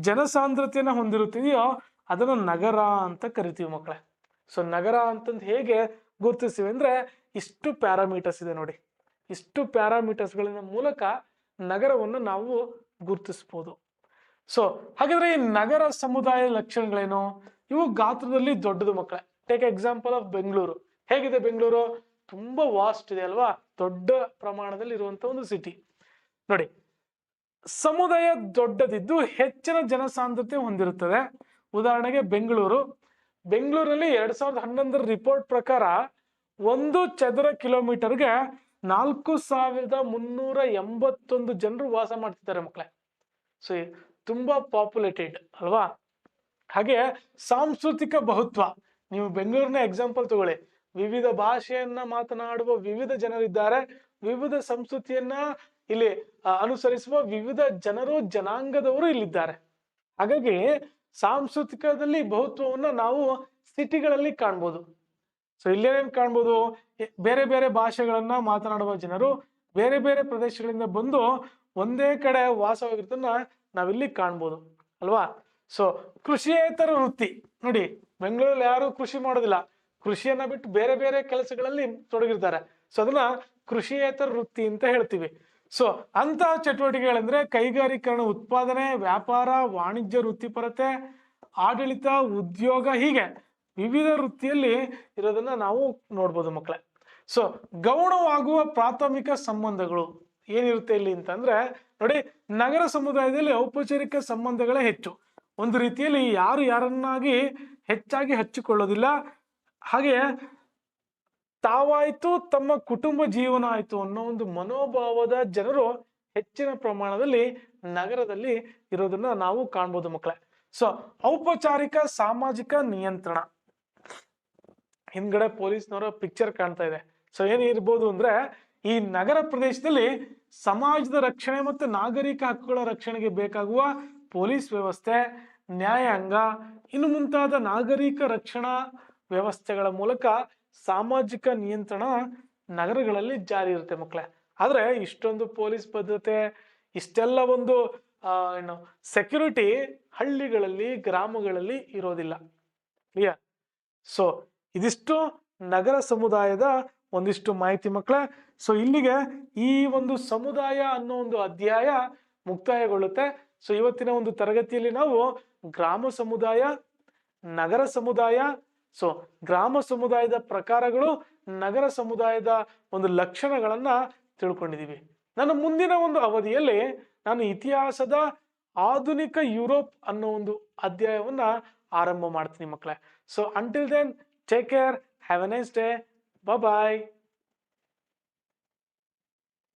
ಜನಸಾಂದ್ರತೆಯನ್ನ ಹೊಂದಿರುತ್ತಿದೆಯೋ ಅದನ್ನು ನಗರ ಅಂತ ಕರಿತೀವಿ ಮಕ್ಕಳೇ ಸೊ ನಗರ ಅಂತಂದು ಹೇಗೆ ಗುರುತಿಸ್ತೀವಿ ಅಂದ್ರೆ ಇಷ್ಟು ಪ್ಯಾರಾಮೀಟರ್ಸ್ ಇದೆ ನೋಡಿ. ಇಷ್ಟು ಪ್ಯಾರಾಮೀಟರ್ಸ್ಗಳಿನ ಮೂಲಕ ನಗರವನ್ನು ನಾವು ಗುರುತಿಸ್ಬೋದು. ಸೊ ಹಾಗಾದ್ರೆ ಈ ನಗರ ಸಮುದಾಯ ಲಕ್ಷಣಗಳೇನು? ಇವು ಗಾತ್ರದಲ್ಲಿ ದೊಡ್ಡದು ಮಕ್ಕಳೇ. ಟೇಕ್ ಎಕ್ಸಾಂಪಲ್ ಆಫ್ ಬೆಂಗಳೂರು ಹೇಗಿದೆ ಬೆಂಗಳೂರು ತುಂಬಾ ವಾಸ್ಟ್ ಇದೆ ಅಲ್ವಾ? ದೊಡ್ಡ ಪ್ರಮಾಣದಲ್ಲಿ ಇರುವಂತ ಒಂದು ಸಿಟಿ ನೋಡಿ, ಸಮುದಾಯ ದೊಡ್ಡದಿದ್ದು ಹೆಚ್ಚಿನ ಜನಸಾಂದ್ರತೆ ಹೊಂದಿರುತ್ತದೆ. ಉದಾಹರಣೆಗೆ ಬೆಂಗಳೂರು ಬೆಂಗಳೂರಲ್ಲಿ ಎರಡ್ ಸಾವಿರದ ಹನ್ನೊಂದರ ರಿಪೋರ್ಟ್ ಪ್ರಕಾರ ಒಂದು ಚದರ ಕಿಲೋಮೀಟರ್ಗೆ ನಾಲ್ಕು ಸಾವಿರದ ಮುನ್ನೂರ ಎಂಬತ್ತೊಂದು ಜನರು ವಾಸ ಮಾಡ್ತಿದ್ದಾರೆ ಮಕ್ಕಳೇ. ಸೊ ತುಂಬಾ ಪಾಪ್ಯುಲೇಟೆಡ್ ಅಲ್ವಾ? ಹಾಗೆ ಸಾಂಸ್ಕೃತಿಕ ಬಹುತ್ವ. ನೀವು ಬೆಂಗಳೂರಿನ ಎಕ್ಸಾಂಪಲ್ ತಗೊಳ್ಳಿ. ವಿವಿಧ ಭಾಷೆಯನ್ನ ಮಾತನಾಡುವ ವಿವಿಧ ಜನರಿದ್ದಾರೆ ವಿವಿಧ ಸಂಸ್ಕೃತಿಯನ್ನ ಇಲ್ಲಿ ಅನುಸರಿಸುವ ವಿವಿಧ ಜನರು, ಜನಾಂಗದವರು ಇಲ್ಲಿದ್ದಾರೆ. ಹಾಗಾಗಿ ಸಾಂಸ್ಕೃತಿಕದಲ್ಲಿ ಬಹುತ್ವವನ್ನ ನಾವು ಸಿಟಿಗಳಲ್ಲಿ ಕಾಣ್ಬೋದು. ಸೊ ಇಲ್ಲೇನೇನ್ ಕಾಣ್ಬೋದು? ಬೇರೆ ಬೇರೆ ಭಾಷೆಗಳನ್ನ ಮಾತನಾಡುವ ಜನರು ಬೇರೆ ಬೇರೆ ಪ್ರದೇಶಗಳಿಂದ ಬಂದು ಒಂದೇ ಕಡೆ ವಾಸವಾಗಿರೋದನ್ನ ನಾವಿಲ್ಲಿ ಕಾಣ್ಬೋದು. ಅಲ್ವಾ? ಸೊ ಕೃಷಿಯೇತರ ವೃತ್ತಿ. ನೋಡಿ, ಬೆಂಗಳೂರಲ್ಲಿ ಯಾರು ಕೃಷಿ ಮಾಡೋದಿಲ್ಲ. ಕೃಷಿಯನ್ನ ಬಿಟ್ಟು ಬೇರೆ ಬೇರೆ ಕೆಲಸಗಳಲ್ಲಿ ತೊಡಗಿರ್ತಾರೆ. ಸೊ ಅದನ್ನ ಕೃಷಿಯೇತರ ವೃತ್ತಿ ಅಂತ ಹೇಳ್ತೀವಿ. ಸೊ ಅಂತಹ ಚಟುವಟಿಕೆಗಳಂದ್ರೆ ಕೈಗಾರಿಕರಣ, ಉತ್ಪಾದನೆ, ವ್ಯಾಪಾರ, ವಾಣಿಜ್ಯ, ವೃತ್ತಿಪರತೆ, ಆಡಳಿತ, ಉದ್ಯೋಗ ಹೀಗೆ ವಿವಿಧ ವೃತ್ತಿಯಲ್ಲಿ ಇರೋದನ್ನ ನಾವು ನೋಡ್ಬೋದು ಮಕ್ಕಳೇ. ಸೊ ಗೌಣವಾಗುವ ಪ್ರಾಥಮಿಕ ಸಂಬಂಧಗಳು ಏನಿರುತ್ತೆ ಇಲ್ಲಿ ಅಂತಂದ್ರೆ, ನೋಡಿ, ನಗರ ಸಮುದಾಯದಲ್ಲಿ ಔಪಚಾರಿಕ ಸಂಬಂಧಗಳೇ ಹೆಚ್ಚು. ಒಂದು ರೀತಿಯಲ್ಲಿ ಯಾರು ಯಾರನ್ನಾಗಿ ಹೆಚ್ಚಾಗಿ ಹಚ್ಚಿಕೊಳ್ಳೋದಿಲ್ಲ. ಹಾಗೆ ತಾವಾಯಿತು, ತಮ್ಮ ಕುಟುಂಬ ಜೀವನ ಆಯ್ತು ಅನ್ನೋ ಒಂದು ಮನೋಭಾವದ ಜನರು ಹೆಚ್ಚಿನ ಪ್ರಮಾಣದಲ್ಲಿ ನಗರದಲ್ಲಿ ಇರೋದನ್ನ ನಾವು ಕಾಣ್ಬೋದು ಮಕ್ಕಳೇ. ಸೊ ಔಪಚಾರಿಕ ಸಾಮಾಜಿಕ ನಿಯಂತ್ರಣ. ಹಿಂದ್ಗಡೆ ಪೊಲೀಸ್ನವರ ಪಿಕ್ಚರ್ ಕಾಣ್ತಾ ಇದೆ. ಸೊ ಏನಿರ್ಬೋದು ಅಂದ್ರೆ, ಈ ನಗರ ಪ್ರದೇಶದಲ್ಲಿ ಸಮಾಜದ ರಕ್ಷಣೆ ಮತ್ತು ನಾಗರಿಕ ಹಕ್ಕುಗಳ ರಕ್ಷಣೆಗೆ ಬೇಕಾಗುವ ಪೊಲೀಸ್ ವ್ಯವಸ್ಥೆ, ನ್ಯಾಯಾಂಗ, ಇನ್ನು ಮುಂತಾದ ನಾಗರಿಕ ರಕ್ಷಣಾ ವ್ಯವಸ್ಥೆಗಳ ಮೂಲಕ ಸಾಮಾಜಿಕ ನಿಯಂತ್ರಣ ನಗರಗಳಲ್ಲಿ ಜಾರಿ ಇರುತ್ತೆ ಮಕ್ಕಳೇ ಆದರೆ ಇಷ್ಟೊಂದು ಪೊಲೀಸ್ ಭದ್ರತೆ, ಇಷ್ಟೆಲ್ಲ ಒಂದು ಏನು ಸೆಕ್ಯೂರಿಟಿ ಹಳ್ಳಿಗಳಲ್ಲಿ, ಗ್ರಾಮಗಳಲ್ಲಿ ಇರೋದಿಲ್ಲ. ಕ್ಲಿಯರ್ ಸೊ ಇದಿಷ್ಟು ನಗರ ಸಮುದಾಯದ ಒಂದಿಷ್ಟು ಮಾಹಿತಿ ಮಕ್ಕಳೇ ಸೊ ಇಲ್ಲಿಗೆ ಈ ಒಂದು ಸಮುದಾಯ ಅನ್ನೋ ಒಂದು ಅಧ್ಯಾಯ ಮುಕ್ತಾಯಗೊಳ್ಳುತ್ತೆ. ಸೊ ಇವತ್ತಿನ ಒಂದು ತರಗತಿಯಲ್ಲಿ ನಾವು ಗ್ರಾಮ ಸಮುದಾಯ, ನಗರ ಸಮುದಾಯ ಸೊ ಗ್ರಾಮ ಸಮುದಾಯದ ಪ್ರಕಾರಗಳು, ನಗರ ಸಮುದಾಯದ ಒಂದು ಲಕ್ಷಣಗಳನ್ನ ತಿಳ್ಕೊಂಡಿದ್ದೀವಿ ನನ್ನ ಮುಂದಿನ ಒಂದು ಅವಧಿಯಲ್ಲಿ ನಾನು ಇತಿಹಾಸದ ಆಧುನಿಕ ಯುರೋಪ್ ಅನ್ನೋ ಒಂದು ಅಧ್ಯಾಯವನ್ನ ಆರಂಭ ಮಾಡ್ತೀನಿ ಮಕ್ಕಳೇ. So until then take care have a nice day bye